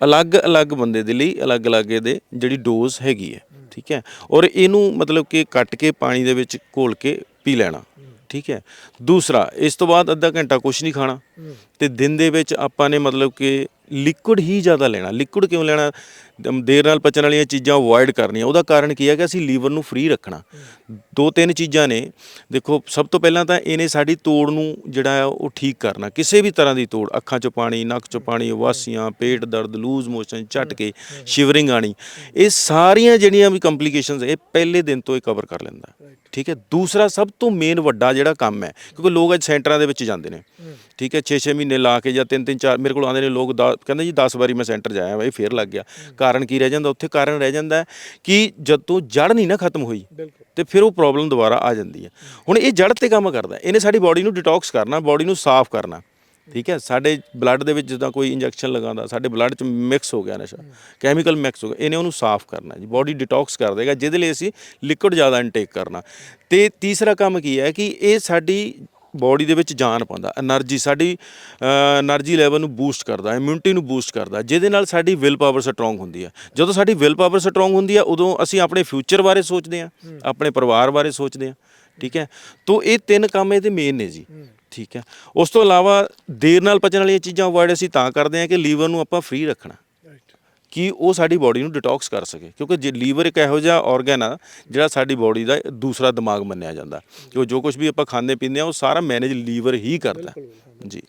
ਅਲੱਗ-ਅਲੱਗ ਬੰਦੇ ਦੇ ਲਈ ਅਲੱਗ-ਅਲੱਗ ਇਹਦੇ ਜਿਹੜੀ ਡੋਜ਼ ਹੈਗੀ ਹੈ, ਠੀਕ ਹੈ? ਔਰ ਇਹਨੂੰ ਮਤਲਬ ਕਿ ਕੱਟ ਕੇ ਪਾਣੀ ਦੇ ਵਿੱਚ ਘੋਲ ਕੇ ਪੀ ਲੈਣਾ, ਠੀਕ ਹੈ? ਦੂਸਰਾ, ਇਸ ਤੋਂ ਬਾਅਦ ਅੱਧਾ ਘੰਟਾ ਕੁਝ ਨਹੀਂ ਖਾਣਾ, ਤੇ ਦਿਨ ਦੇ ਵਿੱਚ ਆਪਾਂ ਨੇ ਮਤਲਬ ਕਿ ਲਿਕੁਇਡ ਹੀ ਜ਼ਿਆਦਾ ਲੈਣਾ ਲਿਕੁਇਡ ਕਿਉਂ ਲੈਣਾ? ਦਮ- ਦੇਰ ਨਾਲ ਪਚਣ ਵਾਲੀਆਂ ਚੀਜ਼ਾਂ ਅਵੋਇਡ ਕਰਨੀਆਂ ਉਹਦਾ ਕਾਰਨ ਕੀ ਹੈ ਕਿ ਅਸੀਂ ਲੀਵਰ ਨੂੰ ਫ੍ਰੀ ਰੱਖਣਾ। ਦੋ ਤਿੰਨ ਚੀਜ਼ਾਂ ਨੇ ਦੇਖੋ ਸਭ ਤੋਂ ਪਹਿਲਾਂ ਤਾਂ ਇਹਨੇ ਸਾਡੀ ਤੋੜ ਨੂੰ ਜਿਹੜਾ ਹੈ ਉਹ ਠੀਕ ਕਰਨਾ ਕਿਸੇ ਵੀ ਤਰ੍ਹਾਂ ਦੀ ਤੋੜ ਅੱਖਾਂ 'ਚੋਂ ਪਾਣੀ ਨੱਕ 'ਚੋਂ ਪਾਣੀ ਵਾਸੀਆਂ ਪੇਟ ਦਰਦ ਲੂਜ਼ ਮੋਸ਼ਨ ਝਟਕੇ ਸ਼ਿਵਰਿੰਗ ਆਣੀ ਇਹ ਸਾਰੀਆਂ ਜਿਹੜੀਆਂ ਵੀ ਕੰਪਲਿਕੇਸ਼ਨਸ ਇਹ ਪਹਿਲੇ ਦਿਨ ਤੋਂ ਹੀ ਕਵਰ ਕਰ ਲੈਂਦਾ। ਠੀਕ ਹੈ? ਦੂਸਰਾ ਸਭ ਤੋਂ ਮੇਨ ਵੱਡਾ ਜਿਹੜਾ ਕੰਮ ਹੈ ਕਿਉਂਕਿ ਲੋਕ ਅੱਜ ਸੈਂਟਰਾਂ ਦੇ ਵਿੱਚ ਜਾਂਦੇ ਨੇ। ਠੀਕ ਹੈ? 6-6 ਮਹੀਨੇ ਲਾ ਕੇ ਜਾਂ 3-3 4 ਮੇਰੇ ਕੋਲ ਆਉਂਦੇ ਨੇ ਲੋਕ ਦਸ- ਕਹਿੰਦੇ ਜੀ 10 ਵਾਰੀ ਮੈਂ ਸੈਂਟਰ ਜਾਇਆ ਬਾਈ ਫੇਰ ਲੱਗ ਗਿਆ। ਕਾਰਨ ਕੀ ਰਹਿ ਜਾਂਦਾ? ਉੱਥੇ ਕਾਰਨ ਰਹਿ ਜਾਂਦਾ ਹੈ ਕਿ ਜਦ ਤੋਂ ਜੜ ਨਹੀਂ ਨਾ ਖਤਮ ਹੋਈ ਤੇ ਫਿਰ ਉਹ ਪ੍ਰੋਬਲਮ ਦੁਬਾਰਾ ਆ ਜਾਂਦੀ ਹੈ। ਹੁਣ ਇਹ ਜੜ ਤੇ ਕੰਮ ਕਰਦਾ ਹੈ। ਇਹਨੇ ਸਾਡੀ ਬਾਡੀ ਨੂੰ ਡਿਟੌਕਸ ਕਰਨਾ ਬਾਡੀ ਨੂੰ ਸਾਫ਼ ਕਰਨਾ। ਠੀਕ ਹੈ ਸਾਡੇ ਬਲੱਡ ਦੇ ਵਿੱਚ ਜਿੱਦਾਂ ਕੋਈ ਇੰਜੈਕਸ਼ਨ ਲਗਾਉਂਦਾ ਸਾਡੇ ਬਲੱਡ 'ਚ ਮਿਕਸ ਹੋ ਗਿਆ ਨਸ਼ਾ ਕੈਮੀਕਲ ਮਿਕਸ ਹੋ ਗਿਆ ਇਹਨੇ ਉਹਨੂੰ ਸਾਫ਼ ਕਰਨਾ ਜੀ ਬਾਡੀ ਡਿਟੌਕਸ ਕਰ ਦੇਗਾ ਜਿਹਦੇ ਲਈ ਅਸੀਂ ਲਿਕੁਇਡ ਜ਼ਿਆਦਾ ਇਨਟੇਕ ਕਰਨਾ। ਤੇ ਤੀਸਰਾ ਕੰਮ ਕੀ ਹੈ ਕਿ ਇਹ ਸਾਡੀ ਬਾਡੀ ਦੇ ਵਿੱਚ ਜਾਨ ਪਾਉਂਦਾ એનર્ਜੀ ਸਾਡੀ એનર્ਜੀ ਲੈਵਲ ਨੂੰ ਬੂਸਟ ਕਰਦਾ ਇਮਿਊਨਿਟੀ ਨੂੰ ਬੂਸਟ ਕਰਦਾ ਜਿਹਦੇ ਨਾਲ ਸਾਡੀ ਵਿਲ ਪਾਵਰ ਸਟਰੋਂਗ ਹੁੰਦੀ ਹੈ। ਜਦੋਂ ਸਾਡੀ ਵਿਲ ਪਾਵਰ ਸਟਰੋਂਗ ਹੁੰਦੀ ਹੈ ਉਦੋਂ ਅਸੀਂ ਆਪਣੇ ਫਿਊਚਰ ਬਾਰੇ ਸੋਚਦੇ ਹਾਂ ਆਪਣੇ ਪਰਿਵਾਰ ਬਾਰੇ ਸੋਚਦੇ ਹਾਂ ਠੀਕ ਹੈ। ਤੋਂ ਇਹ ਤਿੰਨ ਕੰਮ ਇਹਦੇ ਮੇਨ ਨੇ ਜੀ। ਠੀਕ ਹੈ। ਉਸ ਤੋਂ ਇਲਾਵਾ ਦੇਰ ਨਾਲ ਪਚਣ ਵਾਲੀਆਂ ਚੀਜ਼ਾਂ ਅਵੋਇਡ ਅਸੀਂ ਤਾਂ ਕਰਦੇ ਹਾਂ ਕਿ ਲੀਵਰ ਨੂੰ ਆਪਾਂ ਫ੍ਰੀ ਰੱਖਣਾ। ਕਿ ਉਹ ਸਾਡੀ ਬਾਡੀ ਨੂੰ ਡਿਟੌਕਸ ਕਰ ਸਕੇ। ਕਿਉਂਕਿ ਜੇ ਲੀਵਰ ਇੱਕ ਇਹੋ ਜਿਹਾ ਆਰਗਨ ਆ ਜਿਹੜਾ ਸਾਡੀ ਬਾਡੀ ਦਾ ਦੂਸਰਾ ਦਿਮਾਗ ਮੰਨਿਆ ਜਾਂਦਾ। ਕਿ ਉਹ ਜੋ ਕੁਝ ਵੀ ਆਪਾਂ ਖਾਂਦੇ ਪੀਂਦੇ ਆ ਉਹ ਸਾਰਾ ਮੈਨੇਜ ਲੀਵਰ ਹੀ ਕਰਦਾ। ਜੀ।